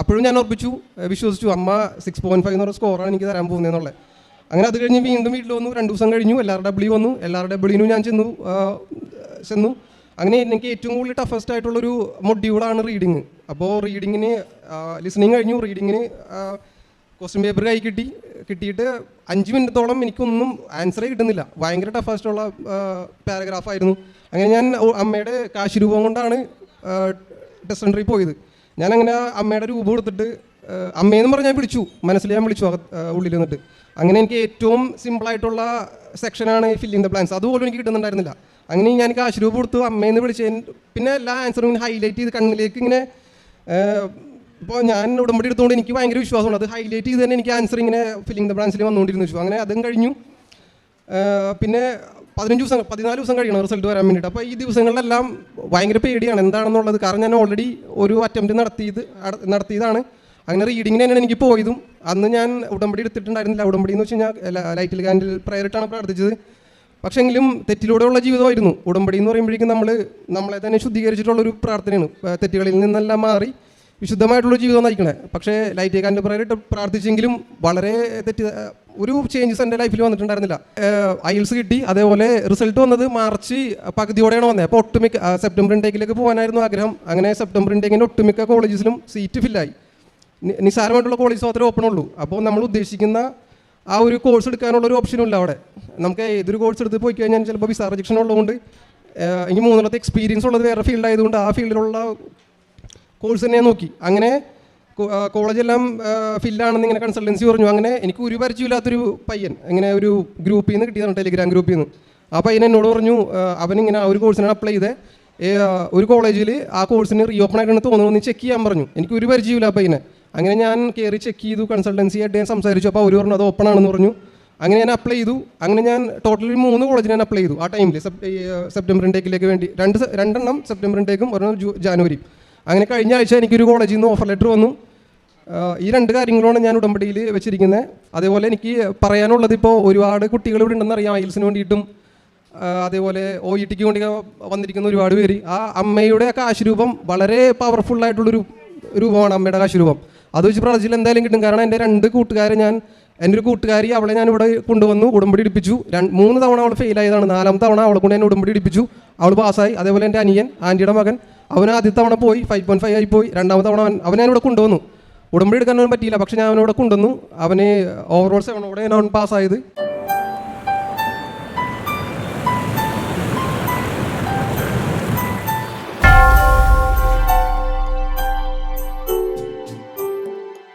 അപ്പോഴും ഞാൻ ഉറപ്പിച്ചു വിശ്വസിച്ചു അമ്മ സിക്സ് പോയിന്റ് ഫൈവ് എന്ന് പറഞ്ഞ സ്കോറാണ് എനിക്ക് തരാൻ പോകുന്നതെന്നുള്ളത് അങ്ങനെ അത് കഴിഞ്ഞ് വീണ്ടും വീട്ടിൽ വന്നു. രണ്ട് ദിവസം കഴിഞ്ഞു. എൽ ആർ ഡബ്ല്യു വന്നു. എൽ ആർ ഡബ്ല്യുവിനും ഞാൻ ചെന്നു. ചെന്നു. അങ്ങനെ എനിക്ക് ഏറ്റവും കൂടുതൽ ടഫസ്റ്റ് ആയിട്ടുള്ളൊരു മൊഡ്യൂളാണ് റീഡിങ് അപ്പോൾ റീഡിങ്ങിന് ലിസണിങ് കഴിഞ്ഞു. റീഡിങ്ങിന് ക്വസ്റ്റ്യൻ പേപ്പർ കൈ കിട്ടി. കിട്ടിയിട്ട് അഞ്ച് മിനിറ്റത്തോളം എനിക്കൊന്നും ആൻസറേ കിട്ടുന്നില്ല. ഭയങ്കര ടഫസ്റ്റുള്ള പാരഗ്രാഫായിരുന്നു അങ്ങനെ ഞാൻ അമ്മയുടെ കാശ് രൂപം കൊണ്ടാണ് ടെസ്റ്റ് സെന്ററിൽ പോയത്. ഞാൻ അങ്ങനെ അമ്മയുടെ രൂപം എടുത്തിട്ട് ഏഹ് അമ്മയെന്ന് പറഞ്ഞാൽ വിളിച്ചു. മനസ്സിൽ ഞാൻ വിളിച്ചു ഉള്ളിൽ നിന്നിട്ട്. അങ്ങനെ എനിക്ക് ഏറ്റവും സിമ്പിളായിട്ടുള്ള സെക്ഷനാണ് ഫില്ലിംഗ് ദ പ്ലാൻസ് അതുപോലും എനിക്ക് കിട്ടുന്നുണ്ടായിരുന്നില്ല. അങ്ങനെ ഞാൻ കാശ് രൂപ കൊടുത്തു അമ്മയെന്ന് വിളിച്ച് പിന്നെ എല്ലാ ആൻസറും ഇങ്ങനെ ഹൈലൈറ്റ് ചെയ്ത് കണ്ണിലേക്ക് ഇങ്ങനെ ഇപ്പോൾ ഞാൻ ഉടമ്പടി എടുത്തുകൊണ്ട് എനിക്ക് ഭയങ്കര വിശ്വാസമുണ്ട്. അത് ഹൈലൈറ്റ് ചെയ്ത് തന്നെ എനിക്ക് ആൻസർ ഇങ്ങനെ ഫില്ലിംഗ് ദ പ്ലാൻസിൽ വന്നുകൊണ്ടിരുന്നു വെച്ചു അങ്ങനെ അതും കഴിഞ്ഞു. പിന്നെ പതിനഞ്ച് ദിവസം പതിനാല് ദിവസം കഴിയണം റിസൾട്ട് വരാൻ വേണ്ടിയിട്ട്. അപ്പോൾ ഈ ദിവസങ്ങളിലെല്ലാം ഭയങ്കര പേടിയാണ്. എന്താണെന്നുള്ളത്. കാരണം ഞാൻ ഓൾറെഡി ഒരു അറ്റംപ്റ്റ് നടത്തിയത് നടത്തിയതാണ്. അങ്ങനെ റീഡിങ്ങിന് തന്നെയാണ് എനിക്ക് പോയതും. അന്ന് ഞാൻ ഉടമ്പടി എടുത്തിട്ടുണ്ടായിരുന്നില്ല. ഉടമ്പടി എന്ന് വെച്ച് കഴിഞ്ഞാൽ ലൈറ്റിൽ കാൻഡിൽ പ്രയറിട്ടാണ് പ്രാർത്ഥിച്ചത്. പക്ഷെങ്കിലും തെറ്റിലൂടെയുള്ള ജീവിതമായിരുന്നു. ഉടമ്പടി എന്ന് പറയുമ്പോഴേക്കും നമ്മൾ നമ്മളെ തന്നെ ശുദ്ധീകരിച്ചിട്ടുള്ളൊരു പ്രാർത്ഥനയാണ്. ഏഹ് തെറ്റുകളിൽ നിന്നെല്ലാം മാറി വിശുദ്ധമായിട്ടുള്ള ജീവിതം നയിക്കണേ. പക്ഷേ ലൈറ്റ് കാൻഡിൽ പ്രയറിട്ട് പ്രാർത്ഥിച്ചെങ്കിലും വളരെ തെറ്റി ഒരു ചേഞ്ചസ് എന്റെ ലൈഫിൽ വന്നിട്ടുണ്ടായിരുന്നില്ല. ഐൽസ് കിട്ടി. അതേപോലെ റിസൾട്ട് വന്നത് മാർച്ച് പകുതിയോടെയാണ് വന്നത്. അപ്പോൾ ഒട്ടുമിക്ക സെപ്റ്റംബർ ഇൻടേക്കിലേക്ക് പോകാനായിരുന്നു ആഗ്രഹം. അങ്ങനെ സെപ്റ്റംബർ ഇൻടേക്കിന്റെ ഒട്ടുമിക്ക കോളേജസിലും സീറ്റ് ഫില്ലായി നിസ്സാരമായിട്ടുള്ള കോളേജ് മാത്രമേ ഓപ്പൺ ഉള്ളൂ. അപ്പോൾ നമ്മൾ ഉദ്ദേശിക്കുന്ന ആ ഒരു കോഴ്സ് എടുക്കാനുള്ള ഒരു ഓപ്ഷനും ഇല്ല അവിടെ. നമുക്ക് ഏതൊരു കോഴ്സ് എടുത്ത് പോയി കഴിഞ്ഞാൽ ചിലപ്പോൾ വിസ റിജക്ഷൻ ഉള്ളതുകൊണ്ട് എനിക്ക് മൂന്നിലത്തെ എക്സ്പീരിയൻസ് ഉള്ളത് വേറെ ഫീൽഡ് ആയതുകൊണ്ട് ആ ഫീൽഡിലുള്ള കോഴ്സ് തന്നെ നോക്കി. അങ്ങനെ കോളേജെല്ലാം ഫില്ലാണെന്ന് ഇങ്ങനെ കൺസൾട്ടൻസി പറഞ്ഞു. അങ്ങനെ എനിക്ക് ഒരു പരിചയമില്ലാത്തൊരു പയ്യൻ ഇങ്ങനെ ഒരു ഗ്രൂപ്പിൽ നിന്ന് കിട്ടിയതാണ് ടെലിഗ്രാം ഗ്രൂപ്പിൽ നിന്ന് ആ പയ്യൻ എന്നോട് പറഞ്ഞു അവനിങ്ങനെ ആ ഒരു കോഴ്സിനാണ് അപ്ലൈ ചെയ്തത് ഒരു കോളേജിൽ ആ കോഴ്സിന് റീ ഓപ്പൺ ആയിട്ടാണ് തോന്നുന്നു ചെക്ക് ചെയ്യാൻ പറഞ്ഞു. എനിക്ക് ഒരു പരിചയമില്ല ആ പയ്യനെ. അങ്ങനെ ഞാൻ കയറി ചെക്ക് ചെയ്തു കൺസൾട്ടൻസി ആയിട്ട് ഞാൻ സംസാരിച്ചു. അപ്പോൾ അവർ പറഞ്ഞു അത് ഓപ്പൺ ആണെന്ന് പറഞ്ഞു. അങ്ങനെ ഞാൻ അപ്ലൈ ചെയ്തു. അങ്ങനെ ഞാൻ ടോട്ടലി മൂന്ന് കോളേജ് ഞാൻ അപ്ലൈ ചെയ്തു. ആ ടൈമിൽ സെപ്റ്റംബർ ഇൻടേക്കിലേക്ക് വേണ്ടി. രണ്ട് രണ്ടെണ്ണം സെപ്റ്റംബർ ഇൻടേക്കും ഒരെണ്ണം ജാനുവരി അങ്ങനെ കഴിഞ്ഞ ആഴ്ച എനിക്കൊരു കോളേജിൽ നിന്ന് ഓഫർ ലെറ്റർ വന്നു. ഈ രണ്ട് കാര്യങ്ങളാണ് ഞാൻ ഉടമ്പടിയിൽ വെച്ചിരിക്കുന്നത് അതേപോലെ എനിക്ക് പറയാനുള്ളത് ഇപ്പോൾ ഒരുപാട് കുട്ടികൾ ഇവിടെ ഉണ്ടെന്ന് അറിയാം. ഐൽസിന് വേണ്ടിയിട്ടും അതേപോലെ ഒ ഇ ടിക്ക് വേണ്ടി വന്നിരിക്കുന്ന ഒരുപാട് പേര്. ആ അമ്മയുടെ ആ കാശുരൂപം വളരെ പവർഫുൾ ആയിട്ടുള്ളൊരു രൂപമാണ് അമ്മയുടെ കാശുരൂപം അത് വെച്ച് പ്രാർത്ഥിച്ചിൽ എന്തായാലും കിട്ടും. കാരണം എന്റെ രണ്ട് കൂട്ടുകാരെ ഞാൻ എന്റെ ഒരു കൂട്ടുകാരി അവളെ ഞാൻ ഇവിടെ കൊണ്ടുവന്നു ഉടമ്പടി ഇടിപ്പിച്ചു. രണ്ട് മൂന്ന് തവണ അവൾ ഫെയിൽ ആയതാണ്. നാലാമത്തെ തവണ അവളെ കൊണ്ട് ഞാൻ ഉടമ്പടി ഇടിപ്പിച്ചു. അവൾ പാസ്സായി അതേപോലെ എന്റെ അനിയൻ ആന്റിയുടെ മകൻ അവൻ ആദ്യത്തെ തവണ പോയി. ഫൈവ് പോയിന്റ് ഫൈവ് ആയി പോയി. രണ്ടാമത്തെ തവണ അവൻ അവൻ ഞാൻ ഇവിടെ കൊണ്ടുവന്നു. ഉടമ്പടി എടുക്കാനൊന്നും പറ്റിയില്ല. പക്ഷേ ഞാൻ അവനോട് കൊണ്ടുവന്നു. അവന് ഓവറോൾ സെവനോടെ ഞാൻ അവൻ പാസ്സായത്